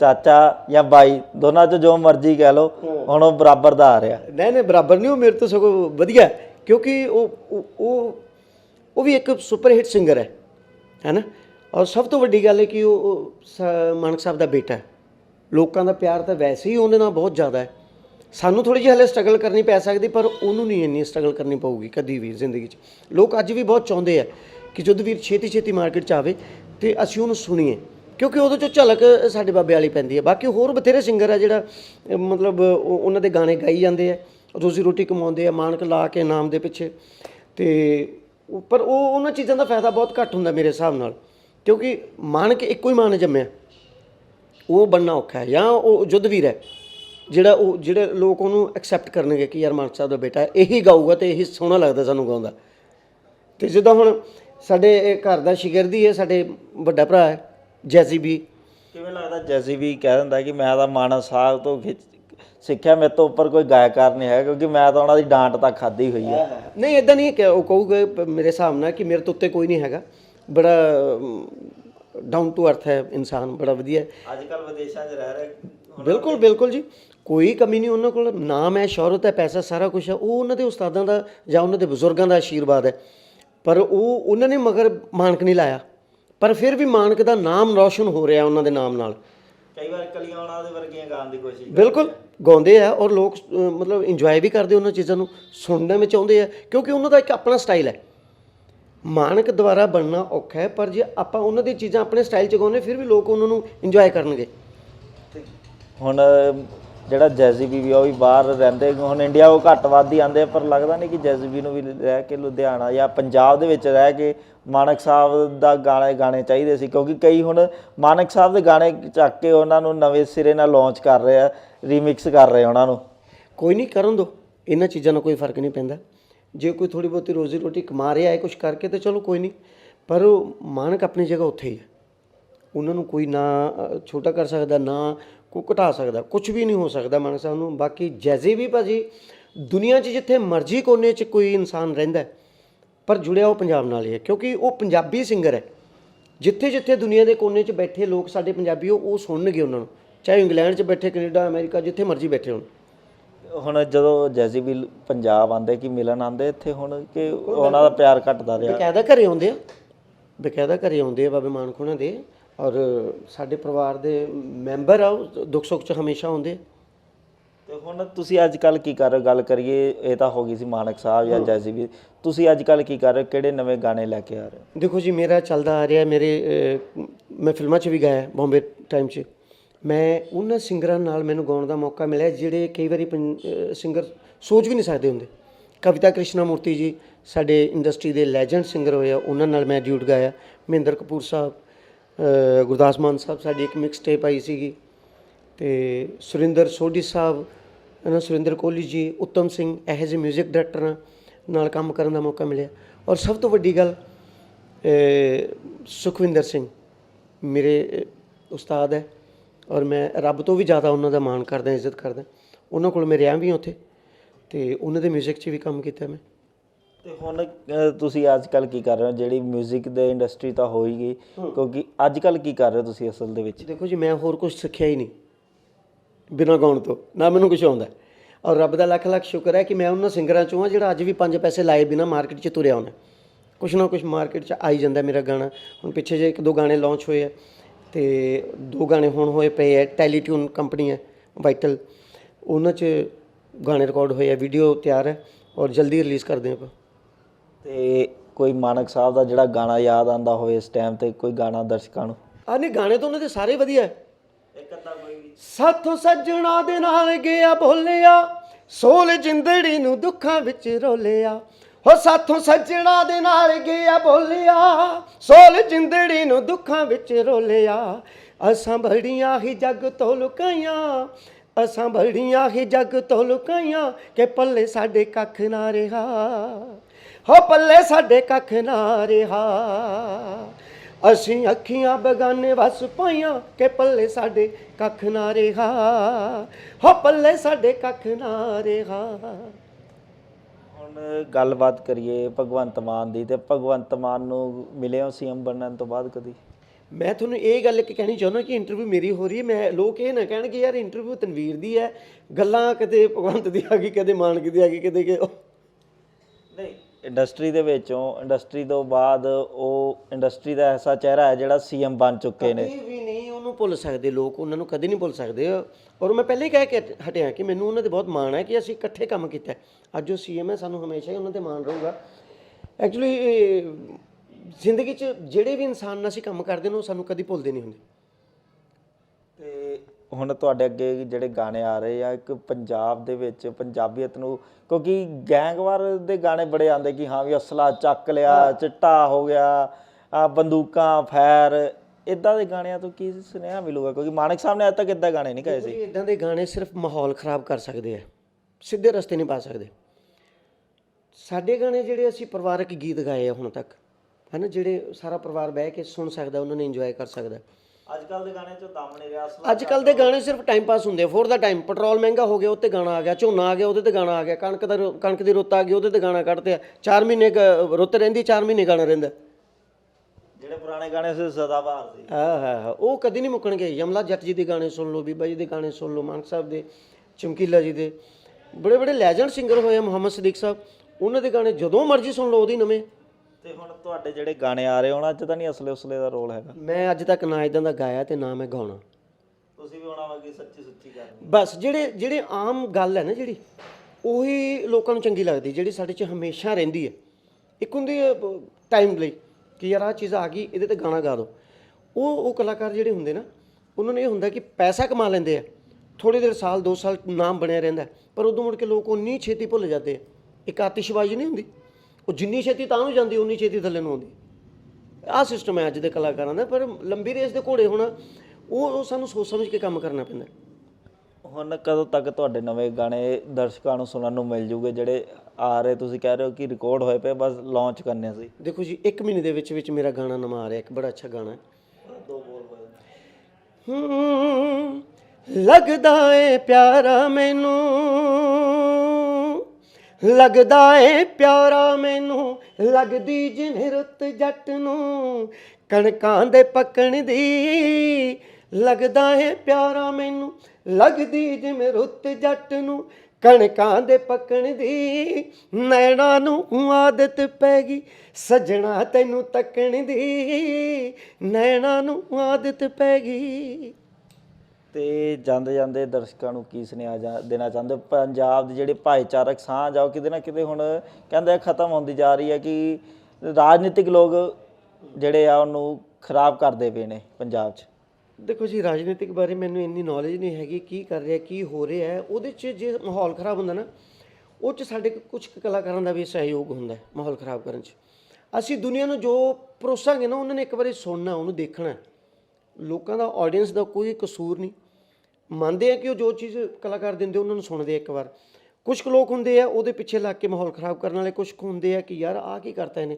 ਚਾਚਾ ਜਾਂ ਬਾਈ ਦੋਨਾਂ 'ਚ ਜੋ ਮਰਜ਼ੀ ਕਹਿ ਲਓ ਹੁਣ ਉਹ ਬਰਾਬਰ ਦਾ ਆ ਰਿਹਾ। ਨਹੀਂ ਨਹੀਂ ਬਰਾਬਰ ਨਹੀਂ ਉਹ ਮੇਰੇ ਤੋਂ ਸਗੋਂ ਵਧੀਆ ਹੈ, ਕਿਉਂਕਿ ਉਹ ਉਹ- ਉਹ ਉਹ ਵੀ ਇੱਕ ਸੁਪਰ ਹਿੱਟ ਸਿੰਗਰ ਹੈ ਹੈਨਾ ਔਰ ਸਭ ਤੋਂ ਵੱਡੀ ਗੱਲ ਹੈ ਕਿ ਉਹ ਉਹ ਸ- ਮਾਨਕ ਸਾਹਿਬ ਦਾ ਬੇਟਾ ਹੈ। ਲੋਕਾਂ ਦਾ ਪਿਆਰ ਤਾਂ ਵੈਸੇ ਹੀ ਉਹਦੇ ਨਾਲ ਬਹੁਤ ਜ਼ਿਆਦਾ ਹੈ। ਸਾਨੂੰ ਥੋੜੀ ਜਿਹੀ ਹਲੇ ਸਟਰਗਲ ਕਰਨੀ ਪੈ ਸਕਦੀ ਪਰ ਉਹਨੂੰ ਨਹੀਂ ਇੰਨੀ ਸਟਰਗਲ ਕਰਨੀ ਪਊਗੀ ਕਦੀ ਵੀ ਜ਼ਿੰਦਗੀ 'ਚ। ਲੋਕ ਅੱਜ ਵੀ ਬਹੁਤ ਚਾਹੁੰਦੇ ਆ। ਕਿ ਜਦੋਂ ਵੀਰ ਛੇਤੀ ਛੇਤੀ ਮਾਰਕੀਟ 'ਚ ਆਵੇ ਤੇ ਅਸੀਂ ਉਹਨੂੰ ਸੁਣੀਏ। ਕਿਉਂਕਿ ਉਹਦੇ 'ਚੋਂ ਝਲਕ ਸਾਡੇ ਬਾਬੇ ਵਾਲੀ ਪੈਂਦੀ ਹੈ। ਬਾਕੀ ਹੋਰ ਬਥੇਰੇ ਸਿੰਗਰ ਆ ਜਿਹੜਾ ਮਤਲਬ ਉਹ- ਉਹਨਾਂ ਦੇ ਗਾਣੇ ਗਾਈ ਜਾਂਦੇ ਆ, ਰੋਜ਼ੀ ਰੋਟੀ ਕਮਾਉਂਦੇ ਆ, ਮਾਨਕ ਲਾ ਕੇ ਨਾਮ ਦੇ ਪਿੱਛੇ। ਤੇ ਪਰ ਉਹ ਉਹਨਾਂ ਚੀਜ਼ਾਂ ਦਾ ਫਾਇਦਾ ਬਹੁਤ ਘੱਟ ਹੁੰਦਾ ਮੇਰੇ ਹਿਸਾਬ ਨਾਲ। ਕਿਉਂਕਿ ਮਾਨਕ ਇੱਕੋ ਹੀ ਮਾਂ ਜੰਮਿਆ। ਉਹ ਬਣਨਾ ਔਖਾ ਹੈ ਜਾਂ ਉਹ ਯੁੱਧਵੀਰ ਹੈ, ਜਿਹੜਾ ਉਹ ਜਿਹੜੇ ਲੋਕ ਉਹਨੂੰ ਐਕਸੈਪਟ ਕਰਨਗੇ ਕਿ ਯਾਰ ਮਾਨਕ ਸਾਹਿਬ ਦਾ ਬੇਟਾ ਇਹੀ ਗਾਊਗਾ ਤੇ ਇਹੀ ਸੋਹਣਾ ਲੱਗਦਾ ਸਾਨੂੰ ਗਾਉਂਦਾ। ਤੇ ਜਿੱਦਾਂ ਹੁਣ ਸਾਡੇ ਇਹ ਘਰ ਦਾ ਸ਼ਿਗਰਦੀ ਹੈ ਸਾਡੇ ਵੱਡਾ ਭਰਾ ਹੈ ਜੈਸੀ ਵੀ। ਕਿਵੇਂ ਲੱਗਦਾ ਜੈਸੀ ਵੀ ਕਹਿ ਦਿੰਦਾ ਕਿ ਮੈਂ ਤਾਂ ਮਾਨਸ ਸਾਹਿਬ ਤੋਂ ਖਿੱਚ- ਸਿੱਖਿਆ ਮੇਰੇ ਤੋਂ ਉੱਪਰ ਕੋਈ ਗਾਇਕਾਰ ਨਹੀਂ ਹੈ ਕਿਉਂਕਿ ਮੈਂ ਤਾਂ ਉਹਨਾਂ ਦੀ ਡਾਂਟ ਤਾਂ ਖਾਧੀ ਹੋਈ ਹੈ। ਨਹੀਂ ਇਦਾਂ ਨਹੀਂ ਕਿ ਉਹ ਕਹੂਗੇ ਪ- ਮੇਰੇ ਹਿਸਾਬ ਨਾਲ ਕਿ ਮੇਰੇ ਤੋਂ ਉੱਤੇ ਕੋਈ ਨਹੀਂ ਹੈਗਾ। ਬੜਾ ਡਾਊਨ ਟੂ ਅਰਥ ਹੈ ਇਨਸਾਨ ਬੜਾ ਵਧੀਆ ਹੈ। ਅੱਜ ਕੱਲ ਵਿਦੇਸ਼ਾਂ 'ਚ ਰਹਿ ਰਹੇ ਬਿਲਕੁਲ ਬਿਲਕੁਲ ਜੀ। ਕੋਈ ਕਮੀ ਨਹੀਂ ਉਹਨਾਂ ਕੋਲ। ਨਾਮ ਹੈ ਸ਼ੌਹਰਤ ਹੈ ਪੈਸਾ ਸਾਰਾ ਕੁਝ ਹੈ। ਉਹ ਉਹਨਾਂ ਦੇ ਉਸਤਾਦਾਂ ਦਾ ਜਾਂ ਉਹਨਾਂ ਦੇ ਬਜ਼ੁਰਗਾਂ ਦਾ ਆਸ਼ੀਰਵਾਦ ਹੈ। ਪਰ ਉਹ ਉਹਨਾਂ ਨੇ ਮਗਰ ਮਾਨਕ ਨਹੀਂ ਲਾਇਆ। ਪਰ ਫਿਰ ਵੀ ਮਾਨਕ ਦਾ ਨਾਮ ਰੌਸ਼ਨ ਹੋ ਰਿਹਾ ਉਹਨਾਂ ਦੇ ਨਾਮ ਨਾਲ। ਕਈ ਵਾਰ ਕਲੀਆਂ ਉਹਨਾਂ ਦੇ ਵਰਗੀਆਂ ਗਾਉਣ ਦੀ ਕੋਸ਼ਿਸ਼ ਬਿਲਕੁਲ ਗਾਉਂਦੇ ਆ ਔਰ ਲੋਕ ਮਤਲਬ ਇੰਜੋਏ ਵੀ ਕਰਦੇ ਉਹਨਾਂ ਚੀਜ਼ਾਂ ਨੂੰ ਸੁਣਨ ਵਿੱਚ ਆਉਂਦੇ ਆ ਕਿਉਂਕਿ ਉਹਨਾਂ ਦਾ ਇੱਕ ਆਪਣਾ ਸਟਾਈਲ ਹੈ। ਮਾਨਕ ਦੁਆਰਾ ਬਣਨਾ ਔਖਾ ਹੈ ਪਰ ਜੇ ਆਪਾਂ ਉਹਨਾਂ ਦੀ ਚੀਜ਼ਾਂ ਆਪਣੇ ਸਟਾਈਲ ਚ ਗਾਉਂਦੇ ਫਿਰ ਵੀ ਲੋਕ ਉਹਨਾਂ ਨੂੰ ਇੰਜੋਏ ਕਰਨਗੇ। ਹੁਣ ਜਿਹੜਾ ਜੈਜ਼ੀਬੀ ਵੀ ਆ, ਉਹ ਵੀ ਬਾਹਰ ਰਹਿੰਦੇ ਹੁਣ ਇੰਡੀਆ ਉਹ ਘੱਟ ਵੱਧ ਹੀ ਆਉਂਦੇ ਆ, ਪਰ ਲੱਗਦਾ ਨਹੀਂ ਕਿ ਜੈਜ਼ੀਬੀ ਨੂੰ ਵੀ ਰਹਿ ਕੇ ਲੁਧਿਆਣਾ ਜਾਂ ਪੰਜਾਬ ਦੇ ਵਿੱਚ ਰਹਿ ਕੇ ਮਾਨਕ ਸਾਹਿਬ ਦਾ ਗਾਣੇ ਗਾਣੇ ਚਾਹੀਦੇ ਸੀ ਕਿਉਂਕਿ ਕਈ ਹੁਣ ਮਾਨਕ ਸਾਹਿਬ ਦੇ ਗਾਣੇ ਚੱਕ ਕੇ ਉਹਨਾਂ ਨੂੰ ਨਵੇਂ ਸਿਰੇ ਨਾਲ ਲਾਂਚ ਕਰ ਰਹੇ ਆ ਰੀਮਿਕਸ ਕਰ ਰਹੇ ਉਹਨਾਂ ਨੂੰ। ਕੋਈ ਨਹੀਂ ਕਰਨ ਦੋ। ਇਹਨਾਂ ਚੀਜ਼ਾਂ ਨਾਲ ਕੋਈ ਫ਼ਰਕ ਨਹੀਂ ਪੈਂਦਾ। ਜੇ ਕੋਈ ਥੋੜੀ ਬਹੁਤੀ ਰੋਜ਼ੀ ਰੋਟੀ ਕਮਾ ਰਿਹਾ ਹੈ ਕੁਝ ਕਰਕੇ ਤੇ ਚਲੋ ਕੋਈ ਨਹੀਂ। ਪਰ ਮਾਨਕ ਆਪਣੀ ਜਗ੍ਹਾ ਉੱਥੇ ਹੀ ਹੈ। ਉਹਨਾਂ ਨੂੰ ਕੋਈ ਨਾ ਛੋਟਾ ਕਰ ਸਕਦਾ ਨਾ ਕੋਈ ਘਟਾ ਸਕਦਾ ਕੁਝ ਵੀ ਨਹੀਂ ਹੋ ਸਕਦਾ ਮਾਨਕ ਸਾਹਿਬ ਨੂੰ ਬਾਕੀ ਜੈਜ਼ੇ ਵੀ ਭਾਜੀ ਦੁਨੀਆ 'ਚ ਜਿੱਥੇ ਮਰਜ਼ੀ ਕੋਨੇ 'ਚ ਕੋਈ ਇਨਸਾਨ ਰਹਿੰਦਾ ਪਰ ਜੁੜਿਆ ਉਹ ਪੰਜਾਬ ਨਾਲ ਹੀ ਹੈ ਕਿਉਂਕਿ ਉਹ ਪੰਜਾਬੀ ਸਿੰਗਰ ਹੈ। ਜਿੱਥੇ ਜਿੱਥੇ ਦੁਨੀਆ ਦੇ ਕੋਨੇ 'ਚ ਬੈਠੇ ਲੋਕ ਸਾਡੇ ਪੰਜਾਬੀ ਉਹ ਸੁਣਨਗੇ ਉਹਨਾਂ ਨੂੰ ਚਾਹੇ ਇੰਗਲੈਂਡ 'ਚ ਬੈਠੇ ਕੈਨੇਡਾ ਅਮਰੀਕਾ ਜਿੱਥੇ ਮਰਜ਼ੀ ਬੈਠੇ ਹੋਣ। ਹੁਣ ਜਦੋਂ ਜੈਜ਼ੀਬੀ ਪੰਜਾਬ ਆਉਂਦੇ ਕਿ ਮਿਲਣ ਆਉਂਦੇ ਇੱਥੇ ਹੁਣ ਕਿ ਉਹਨਾਂ ਦਾ ਪਿਆਰ ਘਟਦਾ ਰਿਹਾ। ਬਕਾਇਦਾ ਘਰੇ ਆਉਂਦੇ ਆ ਬਕਾਇਦਾ ਘਰੇ ਆਉਂਦੇ ਆ ਬਾਬੇ ਉਹਨਾਂ ਦੇ। ਔਰ ਸਾਡੇ ਪਰਿਵਾਰ ਦੇ ਮੈਂਬਰ ਆ ਉਹ ਦੁੱਖ ਸੁੱਖ 'ਚ ਹਮੇਸ਼ਾ ਆ ਤੇ ਹੁਣ ਤੁਸੀਂ ਅੱਜ ਕੱਲ ਕੀ ਕਰ ਗੱਲ ਕਰੀਏ ਇਹ ਤਾਂ ਹੋ ਗਈ ਸੀ ਮਾਨਕ ਸਾਹਿਬ ਜਾਂ ਜੈਜ਼ੀਬੀ ਤੁਸੀਂ ਅੱਜ ਕੱਲ ਕੀ ਕਰ ਰਹੇ ਹੋ? ਕਿਹੜੇ ਨਵੇਂ ਗਾਣੇ ਲੈ ਕੇ ਆ ਰਹੇ ਹੋ? ਦੇਖੋ ਜੀ ਮੇਰਾ ਚੱਲਦਾ ਆ ਰਿਹਾ ਮੇਰੇ ਅਹ, ਮੈਂ ਫਿਲਮਾਂ 'ਚ ਵੀ ਗਾਇਆ ਬੰਬੇ ਟਾਈਮ 'ਚ। ਮੈਂ ਉਹਨਾਂ ਸਿੰਗਰਾਂ ਨਾਲ ਮੈਨੂੰ ਗਾਉਣ ਦਾ ਮੌਕਾ ਮਿਲਿਆ ਜਿਹੜੇ ਕਈ ਵਾਰੀ ਸਿੰਗਰ ਸੋਚ ਵੀ ਨਹੀਂ ਸਕਦੇ ਹੁੰਦੇ। ਕਵਿਤਾ ਕ੍ਰਿਸ਼ਨਾ ਮੂਰਤੀ ਜੀ ਸਾਡੇ ਇੰਡਸਟਰੀ ਦੇ ਲੈਜੈਂਡ ਸਿੰਗਰ ਹੋਏ ਆ ਉਹਨਾਂ ਨਾਲ ਮੈਂ ਡਿਊਟ ਗਾਇਆ। ਮਹਿੰਦਰ ਕਪੂਰ ਸਾਹਿਬ ਗੁਰਦਾਸ ਮਾਨ ਸਾਹਿਬ ਸਾਡੀ ਇੱਕ ਮਿਕਸ ਟੇਪ ਆਈ ਸੀਗੀ ਤੇ ਸੁਰਿੰਦਰ ਸੋਢੀ ਸਾਹਿਬ ਨਾ ਸੁਰਿੰਦਰ ਕੋਹਲੀ ਜੀ ਉੱਤਮ ਸਿੰਘ ਇਹੋ ਜਿਹੇ 뮤직 ਡਾਇਰੈਕਟਰਾਂ ਨਾਲ ਕੰਮ ਕਰਨ ਦਾ ਮੌਕਾ ਮਿਲਿਆ ਔਰ ਸਭ ਤੋਂ ਵੱਡੀ ਗੱਲ ਅਹ, ਸੁਖਵਿੰਦਰ ਸਿੰਘ ਮੇਰੇ ਅਹ, ਉਸਤਾਦ ਹੈ ਔਰ ਮੈਂ ਰੱਬ ਤੋਂ ਵੀ ਜ਼ਿਆਦਾ ਉਹਨਾਂ ਦਾ ਮਾਣ ਕਰਦਾ ਇੱਜ਼ਤ ਕਰਦਾ ਉਹਨਾਂ ਕੋਲ ਮੈਂ ਰਿਹਾ ਵੀ ਹਾਂ ਉੱਥੇ ਤੇ ਉਹਨਾਂ ਦੇ 뮤직 'ਚ ਵੀ ਕੰਮ ਕੀਤਾ ਮੈਂ ਤੇ ਹੁਣ ਅਹ, ਤੁਸੀਂ ਅੱਜ ਕੱਲ ਕੀ ਕਰ ਰਹੇ ਹੋ? ਜਿਹੜੀ 뮤직 ਦੇ ਇੰਡਸਟਰੀ ਤਾਂ ਹੋ ਹੀ। ਗਈ ਕਿਉਂਕਿ ਅੱਜ ਕੱਲ ਕੀ ਕਰ ਰਹੇ ਹੋ ਤੁਸੀਂ ਅਸਲ ਦੇ ਵਿੱਚ? ਦੇਖੋ ਜੀ ਮੈਂ ਹੋਰ ਕੁਝ ਸਿੱਖਿਆ ਹੀ ਨਹੀਂ ਬਿਨਾਂ ਗਾਉਣ ਤੋਂ। ਨਾ ਮੈਨੂੰ ਕੁਝ ਆਉਂਦਾ। ਔਰ ਰੱਬ ਦਾ ਲੱਖ ਲੱਖ ਸ਼ੁਕਰ ਹੈ ਕਿ ਮੈਂ ਉਹਨਾਂ ਸਿੰਗਰਾਂ ਚੋਂ ਆ ਜਿਹੜਾ ਅੱਜ ਵੀ ਪੰਜ ਪੈਸੇ ਲਾਏ ਬਿਨਾਂ ਮਾਰਕੀਟ 'ਚ ਤੁਰਿਆ ਹੁੰਦਾ ਕੁਛ ਨਾ ਕੁਛ ਮਾਰਕੀਟ 'ਚ ਆਈ ਜਾਂਦਾ ਮੇਰਾ ਗਾਣਾ। ਹੁਣ ਪਿੱਛੇ ਜੇ ਇੱਕ ਦੋ ਗਾਣੇ ਲਾਂਚ ਹੋਏ ਆ ਤੇ ਦੋ ਗਾਣੇ ਹੁਣ ਹੋਏ ਪਏ ਆ ਟੈਲੀਟਿਊਨ ਕੰਪਨੀ ਹੈ ਵਾਈਟਲ ਉਹਨਾਂ 'ਚ ਗਾਣੇ ਰਿਕਾਰਡ ਹੋਏ ਆ ਵੀਡੀਓ ਤਿਆਰ ਹੈ ਔਰ ਜਲਦੀ ਰਿਲੀਜ਼ ਕਰਦੇ ਆਪਾਂ। ਤੇ ਕੋਈ ਮਾਨਕ ਸਾਹਿਬ ਦਾ ਜਿਹੜਾ ਗਾਣਾ ਯਾਦ ਆਂਦਾ ਹੋਵੇ ਇਸ ਟਾਈਮ ਤੇ ਕੋਈ ਗਾਣਾ ਦਰਸ਼ਕਾਂ ਨੂੰ? ਆ ਨਹੀਂ ਗਾਣੇ ਤਾਂ ਉਹਨਾਂ ਦੇ ਸਾਰੇ ਵਧੀਆ ਹੈ। ਇੱਕ ਅੱਧਾ ਕੋਈ ਵੀ। ਸਾਥੋਂ ਸੱਜਣਾ ਦੇ ਨਾਲ ਗਿਆ ਬੋਲਿਆ ਸੋਲ ਜਿੰਦੜੀ ਨੂੰ ਦੁੱਖਾਂ ਵਿੱਚ ਰੋਲਿਆ। ਹੋ ਸਾਥੋਂ ਸੱਜਣਾ ਦੇ ਨਾਲ ਗਿਆ ਬੋਲਿਆ ਸੋਲ ਜਿੰਦੜੀ ਨੂੰ ਦੁੱਖਾਂ ਵਿੱਚ ਰੋਲਿਆ। ਅਸਾਂ ਬੜੀਆਂ ਹੀ ਜੱਗ ਤੋਂ ਲੁਕਾਈਆਂ ਅਸਾਂ ਬੜੀਆਂ ਹੀ ਜੱਗ ਤੋਂ ਲੁਕਾਈਆਂ ਕਿ ਪੱਲੇ ਸਾਡੇ ਕੱਖ ਨਾ ਰਿਹਾ। ਹੋ ਪੱਲੇ ਸਾਡੇ ਕੱਖ ਨਾ ਰਿਹਾ। ਅਸੀਂ ਅੱਖੀਆਂ ਬਗਾਨੇ ਵਸ ਪਾਈਆਂ ਕਿ ਪੱਲੇ ਸਾਡੇ ਕੱਖ ਨਾ ਰਿਹਾ। ਹੋ ਪੱਲੇ ਸਾਡੇ ਕੱਖ ਨਾ ਰਿਹਾ। ਹੁਣ ਗੱਲਬਾਤ ਕਰੀਏ ਭਗਵੰਤ ਮਾਨ ਦੀ ਤੇ ਭਗਵੰਤ ਮਾਨ ਨੂੰ ਮਿਲੇ ਹੋ ਸੀਐਮ ਬਣਨ ਤੋਂ ਬਾਅਦ ਕਦੀ? ਮੈਂ ਤੁਹਾਨੂੰ ਇਹ ਗੱਲ ਇੱਕ ਕਹਿਣੀ ਚਾਹੁੰਦਾ ਕਿ ਇੰਟਰਵਿਊ ਮੇਰੀ ਹੋ ਰਹੀ ਹੈ। ਮੈਂ ਲੋਕ ਇਹ ਨਾ ਕਹਿਣਗੇ ਯਾਰ ਇੰਟਰਵਿਊ ਤਨਵੀਰ ਦੀ ਹੈ। ਗੱਲਾਂ ਕਦੇ ਭਗਵੰਤ ਦੀ ਆ ਗਈ ਕਦੇ ਮਾਨਕ ਦੀ ਆ ਗਈ ਕਦੇ ਕਿ ਨਹੀਂ ਇੰਡਸਟਰੀ ਦੇ ਵਿੱਚੋਂ ਇੰਡਸਟਰੀ ਤੋਂ ਬਾਅਦ ਉਹ ਇੰਡਸਟਰੀ ਦਾ ਐਸਾ ਚਿਹਰਾ ਹੈ ਜਿਹੜਾ ਸੀਐਮ ਬਣ ਚੁੱਕੇ ਨੇ। ਕਦੇ ਵੀ ਨਹੀਂ ਉਹਨੂੰ ਭੁੱਲ ਸਕਦੇ ਲੋਕ ਉਹਨਾਂ ਨੂੰ ਕਦੇ ਨਹੀਂ ਭੁੱਲ ਸਕਦੇ। ਔਰ ਮੈਂ ਪਹਿਲੇ ਹੀ ਕਹਿ ਕੇ ਹਟਿਆ ਕਿ ਮੈਨੂੰ ਉਹਨਾਂ ਤੇ ਬਹੁਤ ਮਾਣ ਹੈ ਕਿ ਅਸੀਂ ਇਕੱਠੇ ਕੰਮ ਕੀਤਾ। ਅੱਜ ਉਹ ਸੀਐਮ ਹੈ ਸਾਨੂੰ ਹਮੇਸ਼ਾ ਹੀ ਉਹਨਾਂ ਤੇ ਮਾਣ ਰਹੂਗਾ। ਐਕਚੁਅਲੀ ਜ਼ਿੰਦਗੀ 'ਚ ਜਿਹੜੇ ਵੀ ਇਨਸਾਨ ਨਾਲ ਅਸੀਂ ਕੰਮ ਕਰਦੇ ਨੇ ਉਹ ਸਾਨੂੰ ਕਦੀ ਭੁੱਲਦੇ ਨਹੀਂ ਹੁੰਦੇ। ਤੇ ਹੁਣ ਤੁਹਾਡੇ ਅੱਗੇ ਜਿਹੜੇ ਗਾਣੇ ਆ ਰਹੇ ਆ ਇੱਕ ਪੰਜਾਬ ਦੇ ਵਿੱਚ ਪੰਜਾਬੀਅਤ ਨੂੰ ਕਿਉਂਕਿ ਗੈਂਗਵਾਰ ਦੇ ਗਾਣੇ ਬੜੇ ਆਉਂਦੇ ਕਿ ਹਾਂ ਵੀ ਅਸਲਾ ਚੱਕ ਲਿਆ ਚਿੱਟਾ ਹੋ ਗਿਆ ਆ ਬੰਦੂਕਾਂ ਫੈਰ ਇਦਾਂ ਦੇ ਗਾਣਿਆਂ ਤੋਂ ਕੀ ਸੁਨੇਹਾ ਮਿਲੂਗਾ? ਕਿਉਂਕਿ ਮਾਨਕ ਸਾਹਿਬ ਨੇ ਅੱਜ ਤੱਕ ਇਦਾਂ ਗਾਣੇ ਨਹੀਂ ਗਾਏ ਸੀ। ਇਦਾਂ ਦੇ ਗਾਣੇ ਸਿਰਫ ਮਾਹੌਲ ਖਰਾਬ ਕਰ ਸਕਦੇ ਆ ਸਿੱਧੇ ਰਸਤੇ ਨਹੀਂ ਪਾ ਸਕਦੇ। ਸਾਡੇ ਗਾਣੇ ਜਿਹੜੇ ਅਸੀਂ ਪਰਿਵਾਰਕ ਗੀਤ ਗਾਏ ਆ ਹੁਣ ਤੱਕ ਹਨਾ ਜਿਹੜੇ ਸਾਰਾ ਪਰਿਵਾਰ ਬਹਿ ਕੇ ਸੁਣ ਸਕਦਾ ਉਹਨਾਂ ਨੇ ਇੰਜੋਏ ਕਰ ਸਕਦਾ। ਅੱਜ ਕੱਲ ਦੇ ਗਾਣਿਆਂ 'ਚ ਦਮ ਨਹੀਂ ਰਿਹਾ ਅਸਲਾ ਅੱਜ ਕੱਲ ਦੇ ਗਾਣੇ ਸਿਰਫ ਟਾਈਮ ਪਾਸ ਹੁੰਦੇ ਫੋਰ ਦਾ ਟਾਈਮ ਪੈਟਰੋਲ ਮਹਿੰਗਾ ਹੋ ਗਿਆ ਉੱਤੇ ਗਾਣਾ ਆ ਗਿਆ ਝੋਨਾ ਆ ਗਿਆ ਉਹਦੇ ਤੇ ਗਾਣਾ ਆ ਗਿਆ ਕਣਕ ਦਾ ਰੁ- ਕਣਕ ਦੀ ਰੁੱਤ ਆ ਗਈ ਉਹਦੇ ਤੇ ਗਾਣਾ ਕੱਢਦੇ ਆ। 4 ਮਹੀਨੇ ਕ- ਰੁੱਤ ਰਹਿੰਦੀ 4 ਮਹੀਨੇ ਗਾਣਾ ਰਹਿੰਦਾ। ਜਿਹੜੇ ਪੁਰਾਣੇ ਗਾਣੇ ਸੀ ਸਦਾਬਹਾਰ ਸੀ ਹਾਂ ਹਾਂ ਹਾਂ ਉਹ ਕਦੀ ਨਹੀਂ ਮੁੱਕਣਗੇ। ਯਮਲਾ ਜੱਟ ਜੀ ਦੇ ਗਾਣੇ ਸੁਣ ਲਓ ਬੀਬਾ ਜੀ ਦੇ ਗਾਣੇ ਸੁਣ ਲਓ ਮਾਨਕ ਸਾਹਿਬ ਦੇ ਚਮਕੀਲਾ ਜੀ ਦੇ। ਬੜੇ ਬੜੇ ਲੈਜੈਂਡ ਸਿੰਗਰ ਹੋਏ ਆ ਮੁਹੰਮਦ ਸਦੀਕ ਸਾਹਿਬ। ਉਹਨਾਂ ਦੇ ਗਾਣੇ ਜਦੋਂ ਮਰਜ਼ੀ ਸੁਣ ਲਓ ਉਹਦੀ ਨਵੇਂ। ਤੇ ਹੁਣ ਤੁਹਾਡੇ ਜਿਹੜੇ ਗਾਣੇ ਆ ਰਹੇ ਉਹਨਾਂ 'ਚ ਤਾਂ ਨਹੀਂ ਅਸਲੇ ਉਸਲੇ ਦਾ ਰੋਲ ਹੈਗਾ। ਮੈਂ ਅੱਜ ਤੱਕ ਨਾ ਇਦਾਂ ਦਾ ਗਾਇਆ ਤੇ ਨਾ ਮੈਂ ਗਾਉਣਾ। ਤੁਸੀਂ ਵੀ ਹੋਣਾ ਵਾਂਗੀ ਸੱਚੀ ਸੁੱਚੀ ਕਰਨੀ ਬਸ ਜਿਹੜੇ ਜਿਹੜੇ ਆਮ ਗੱਲ ਹੈ ਨਾ ਜਿਹੜੀ ਉਹੀ ਲੋਕਾਂ ਨੂੰ ਚੰਗੀ ਲੱਗਦੀ ਜਿਹੜੀ ਸਾਡੇ 'ਚ ਹਮੇਸ਼ਾ ਰਹਿੰਦੀ ਹੈ। ਇੱਕ ਹੁੰਦੀ ਹੈ ਟਾਈਮ ਲਈ ਕਿ ਯਾਰ ਆਹ ਚੀਜ਼ ਆ ਗਈ ਇਹਦੇ ਤੇ ਗਾਣਾ ਗਾ ਦਿਓ ਉਹ ਉਹ ਕਲਾਕਾਰ ਜਿਹੜੇ ਹੁੰਦੇ ਨਾ ਉਹਨਾਂ ਨੂੰ ਇਹ ਹੁੰਦਾ ਕਿ ਪੈਸਾ ਕਮਾ ਲੈਂਦੇ ਆ। ਥੋੜੀ ਦੇਰ ਸਾਲ 2 ਸਾਲ ਨਾਮ ਬਣਿਆ ਰਹਿੰਦਾ ਪਰ ਉਦੋਂ ਮੁੜ ਕੇ ਲੋਕ ਉਨੀ ਛੇਤੀ ਭੁੱਲ ਜਾਂਦੇ ਆ। ਇੱਕ ਆਤਿਸ਼ਬਾਜ਼ੀ ਨਹੀਂ ਹੁੰਦੀ? ਉਹ ਜਿੰਨੀ ਛੇਤੀ ਤਾਂ ਨੂੰ ਜਾਂਦੀ ਉਨੀ ਛੇਤੀ ਥੱਲੇ ਨੂੰ ਆਉਂਦੀ। ਆਹ ਸਿਸਟਮ ਹੈ ਅੱਜ ਦੇ ਕਲਾਕਾਰਾਂ ਦਾ ਪਰ ਲੰਬੀ ਰੇਸ ਦੇ ਘੋੜੇ ਹੋਣਾ ਉਹ ਸਾਨੂੰ ਸੋਚ ਸਮਝ ਕੇ ਕੰਮ ਕਰਨਾ ਪੈਂਦਾ ਹੁਣ ਕਦੋਂ ਤੱਕ ਤੁਹਾਡੇ ਨਵੇਂ ਗਾਣੇ ਦਰਸ਼ਕਾਂ ਨੂੰ ਸੁਣਨ ਨੂੰ ਮਿਲ ਜੂਗੇ ਜਿਹੜੇ ਆ ਰਹੇ ਤੁਸੀਂ ਕਹਿ ਰਹੇ ਹੋ ਕਿ ਰਿਕਾਰਡ ਹੋਏ ਪਏ ਬਸ ਲਾਂਚ ਕਰਨੇ ਸੀ ਦੇਖੋ ਜੀ 1 ਮਹੀਨੇ ਦੇ ਵਿੱਚ ਵਿੱਚ ਮੇਰਾ ਗਾਣਾ ਨਵਾਂ ਆ ਰਿਹਾ ਇੱਕ ਬੜਾ ਅੱਛਾ ਗਾਣਾ ਹੈ। ਦੋ ਬੋਲ ਹੋਏ ਹੂੰ, ਲੱਗਦਾ ਏ ਪਿਆਰਾ ਮੈਨੂੰ। ਲੱਗਦਾ ਏ ਪਿਆਰਾ ਮੈਨੂੰ, ਲੱਗਦੀ ਜਿਵੇਂ ਰੁੱਤ ਜੱਟ ਨੂੰ, ਕਣਕਾਂ ਦੇ ਪੱਕਣ ਦੀ। ਲੱਗਦਾ ਏ ਪਿਆਰਾ ਮੈਨੂੰ, ਲੱਗਦੀ ਜਿਵੇਂ ਰੁੱਤ ਜੱਟ ਨੂੰ, ਕਣਕਾਂ ਦੇ ਪੱਕਣ ਦੀ। ਨੈਣਾ ਨੂੰ ਆਦਤ ਪੈ ਗਈ, ਸਜਣਾ ਤੈਨੂੰ ਤੱਕਣ ਦੀ। ਨੈਣਾ ਨੂੰ ਆਦਤ ਪੈ ਗਈ। ਤੇ ਜਾਂਦੇ ਜਾਂਦੇ ਦਰਸ਼ਕਾਂ ਨੂੰ ਕੀ ਸੁਨੇਹਾ ਜਾ- ਦੇਣਾ ਚਾਹੁੰਦੇ ਹੋ? ਪੰਜਾਬ ਦੀ ਜਿਹੜੀ ਭਾਈਚਾਰਕ ਸਾਂਝ ਆ, ਉਹ ਕਿਤੇ ਨਾ ਕਿਤੇ ਹੁਣ ਕਹਿੰਦੇ ਆ, ਖਤਮ ਹੁੰਦੀ ਜਾ ਰਹੀ ਹੈ ਕਿ ਰਾਜਨੀਤਿਕ ਲੋਕ ਜਿਹੜੇ ਆ, ਉਹਨੂੰ ਖਰਾਬ ਕਰਦੇ ਪਏ ਨੇ ਪੰਜਾਬ 'ਚ ਦੇਖੋ ਜੀ, ਰਾਜਨੀਤਿਕ ਬਾਰੇ ਮੈਨੂੰ ਇੰਨੀ ਨੌਲੇਜ ਨਹੀਂ ਹੈਗੀ, ਕੀ ਕਰ ਰਿਹਾ, ਕੀ ਹੋ ਰਿਹਾ ਹੈ ਉਹਦੇ 'ਚ ਜੇ ਮਾਹੌਲ ਖਰਾਬ ਹੁੰਦਾ ਨਾ, ਉਹ 'ਚ ਸਾਡੇ ਕੁਝ ਕਲਾਕਾਰਾਂ ਦਾ ਵੀ ਸਹਿਯੋਗ ਹੁੰਦਾ ਹੈ ਮਾਹੌਲ ਖਰਾਬ ਕਰਨ 'ਚ ਅਸੀਂ ਦੁਨੀਆ ਨੂੰ ਜੋ ਪਰੋਸਾਂਗੇ ਨਾ, ਉਹਨਾਂ ਨੇ ਇੱਕ ਵਾਰੀ ਸੁਣਨਾ, ਉਹਨੂੰ ਦੇਖਣਾ ਹੈ। ਲੋਕਾਂ ਦਾ ਆਡੀਅנס ਦਾ ਕੋਈ ਕਸੂਰ ਨਹੀਂ ਮੰਨਦੇ ਆ ਕਿ ਉਹ ਜੋ ਚੀਜ਼ ਕਲਾਕਾਰ ਦਿੰਦੇ ਉਹਨਾਂ ਨੂੰ ਸੁਣਦੇ ਆ ਇੱਕ ਵਾਰ। ਕੁਝ ਕੁ ਲੋਕ ਹੁੰਦੇ ਆ, ਉਹਦੇ ਪਿੱਛੇ ਲੱਗ ਕੇ ਮਾਹੌਲ ਖਰਾਬ ਕਰਨ ਵਾਲੇ ਕੁਝ ਕੁ ਹੁੰਦੇ ਆ ਕਿ ਯਾਰ ਆਹ ਕੀ ਕਰਤਾ ਇਹਨੇ?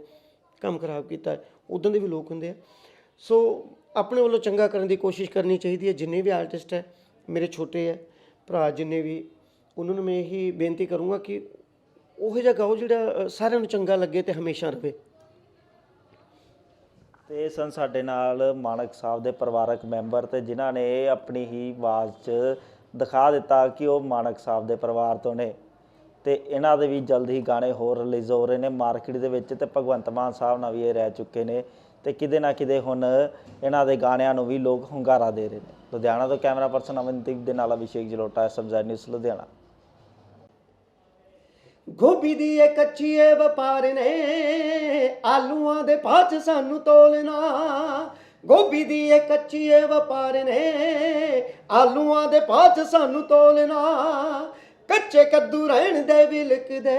ਕੰਮ ਖਰਾਬ ਕੀਤਾ। ਉਦਾਂ ਦੇ ਵੀ ਲੋਕ ਹੁੰਦੇ ਆ। ਸੋ ਆਪਣੇ ਵੱਲੋਂ ਚੰਗਾ ਕਰਨ ਦੀ ਕੋਸ਼ਿਸ਼ ਕਰਨੀ ਚਾਹੀਦੀ ਹੈ। ਜਿੰਨੇ ਵੀ ਆਰਟਿਸਟ ਹੈ, ਮੇਰੇ ਛੋਟੇ ਹੈ, ਭਰਾ ਜਿੰਨੇ ਵੀ, ਉਹਨਾਂ ਨੂੰ ਮੈਂ ਇਹੀ ਬੇਨਤੀ ਕਰੂੰਗਾ ਕਿ ਉਹ ਜਿਹਾ ਗਾਓ ਜਿਹੜਾ ਸਾਰਿਆਂ ਨੂੰ ਚੰਗਾ ਲੱਗੇ ਤੇ ਹਮੇਸ਼ਾ ਰਹੇ। ਤੇ ਇਹ ਸਨ ਸਾਡੇ ਨਾਲ ਮਾਨਕ ਸਾਹਿਬ ਦੇ ਪਰਿਵਾਰਕ ਮੈਂਬਰ ਤੇ ਜਿਨ੍ਹਾਂ ਨੇ ਆਪਣੀ ਹੀ ਆਵਾਜ਼ 'ਚ ਦਿਖਾ ਦਿੱਤਾ ਕਿ ਉਹ ਮਾਨਕ ਸਾਹਿਬ ਦੇ ਪਰਿਵਾਰ ਤੋਂ ਨੇ। ਤੇ ਇਹਨਾਂ ਦੇ ਵੀ ਜਲਦ ਹੀ ਗਾਣੇ ਹੋਰ ਰਿਲੀਜ਼ ਹੋ ਰਹੇ ਨੇ ਮਾਰਕੀਟ ਦੇ ਵਿੱਚ ਤੇ ਭਗਵੰਤ ਮਾਨ ਸਾਹਿਬ ਨਾਲ ਵੀ ਇਹ ਰਹਿ ਚੁੱਕੇ ਨੇ ਤੇ ਕਿਤੇ ਨਾ ਕਿਤੇ ਹੁਣ ਇਹਨਾਂ ਦੇ ਗਾਣਿਆਂ ਨੂੰ ਵੀ ਲੋਕ ਹੁੰਗਾਰਾ ਦੇ ਰਹੇ ਨੇ। ਲੁਧਿਆਣਾ ਤੋਂ ਕੈਮਰਾ ਪਰਸਨ ਅਮਨਦੀਪ ਦੇ ਨਾਲ ਅਭਿਸ਼ੇਕ ਜਲੋਟਾ ਐਸਐਮਜ਼ੈਡ ਨਿਊਜ਼, ਲੁਧਿਆਣਾ। ਗੋਭੀ ਦੀ ਇਹ ਕੱਚੀ ਵਪਾਰ ਨੇ, ਆਲੂਆਂ ਦੇ ਭਾਅ ਸਾਨੂੰ ਤੋਲਣਾ। ਗੋਭੀ ਦੀ ਇਹ ਕੱਚੀ ਵਪਾਰ ਨੇ, ਆਲੂਆਂ ਦੇ ਭਾਅ ਸਾਨੂੰ ਤੋਲਣਾ। ਕੱਚੇ ਕੱਦੂ ਰਹਿਣ ਦੇ ਵਿਲਕਦੇ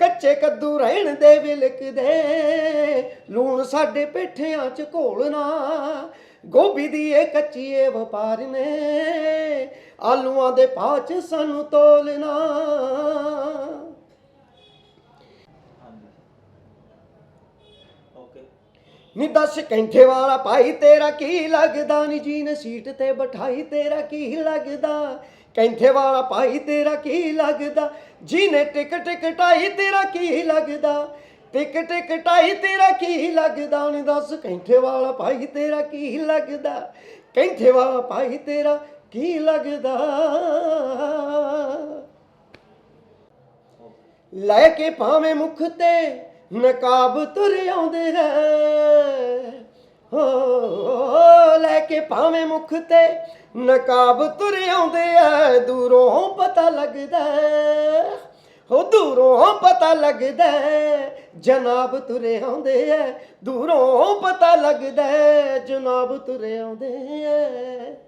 ਕੱਚੇ ਕੱਦੂ ਰਹਿਣ ਦੇ ਵਿਲਕਦੇ ਲੂਣ ਸਾਡੇ ਪੇਠਿਆਂ 'ਚ ਘੋਲਣਾ। ਗੋਭੀ ਦੀ ਇਹ ਕੱਚੀ ਏ ਵਪਾਰ ਨੇ ਆਲੂਆਂ ਦੇ ਭਾਅ 'ਚ ਸਾਨੂੰ ਤੋਲਣਾ। ਨੀ ਦੱਸ ਕੈਂਠੇ ਵਾਲਾ ਭਾਈ ਤੇਰਾ ਕੀ ਲੱਗਦਾ? ਨੀ ਜੀ ਨੇ ਸੀਟ ਤੇ ਬਿਠਾਈ ਤੇਰਾ ਕੀ ਲੱਗਦਾ? ਕੈਂਠੇ ਵਾਲਾ ਭਾਈ ਤੇਰਾ ਕੀ ਲੱਗਦਾ? ਜੀ ਨੇ ਟਿਕਟ ਕਟਾਈ ਤੇਰਾ ਕੀ ਲੱਗਦਾ? ਟਿਕ ਕਟਾਈ ਤੇਰਾ ਕੀ ਲੱਗਦਾ? ਨੀ ਦੱਸ, ਕੈਂਠੇ ਵਾਲਾ ਭਾਈ ਤੇਰਾ ਕੀ ਲੱਗਦਾ? ਕੈਂਠੇ ਵਾਲਾ ਭਾਈ ਤੇਰਾ ਕੀ ਲੱਗਦਾ? ਲੈ ਕੇ ਭਾਵੇਂ ਮੁਖ ਤੇ ਨਕਾਬ ਤੁਰ ਆਉਂਦੇ ਹੈ। ਹੋ, ਲੈ ਕੇ ਭਾਵੇਂ ਮੁਖ ਤੇ ਨਕਾਬ ਤੁਰ ਆਉਂਦੇ ਐ ਦੂਰੋਂ ਪਤਾ ਲੱਗਦਾ ਹੈ। ਹੋ ਦੂਰੋਂ ਪਤਾ ਲੱਗਦਾ ਜਨਾਬ ਤੁਰੇ ਆਉਂਦੇ ਐ ਦੂਰੋਂ ਪਤਾ ਲੱਗਦਾ ਜਨਾਬ ਤੁਰੇ ਆਉਂਦੇ ਐ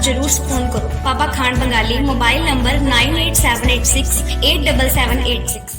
ਜਰੂਰ ਫੋਨ ਕਰੋ। Baba Khan Bengali mobile number 9878687786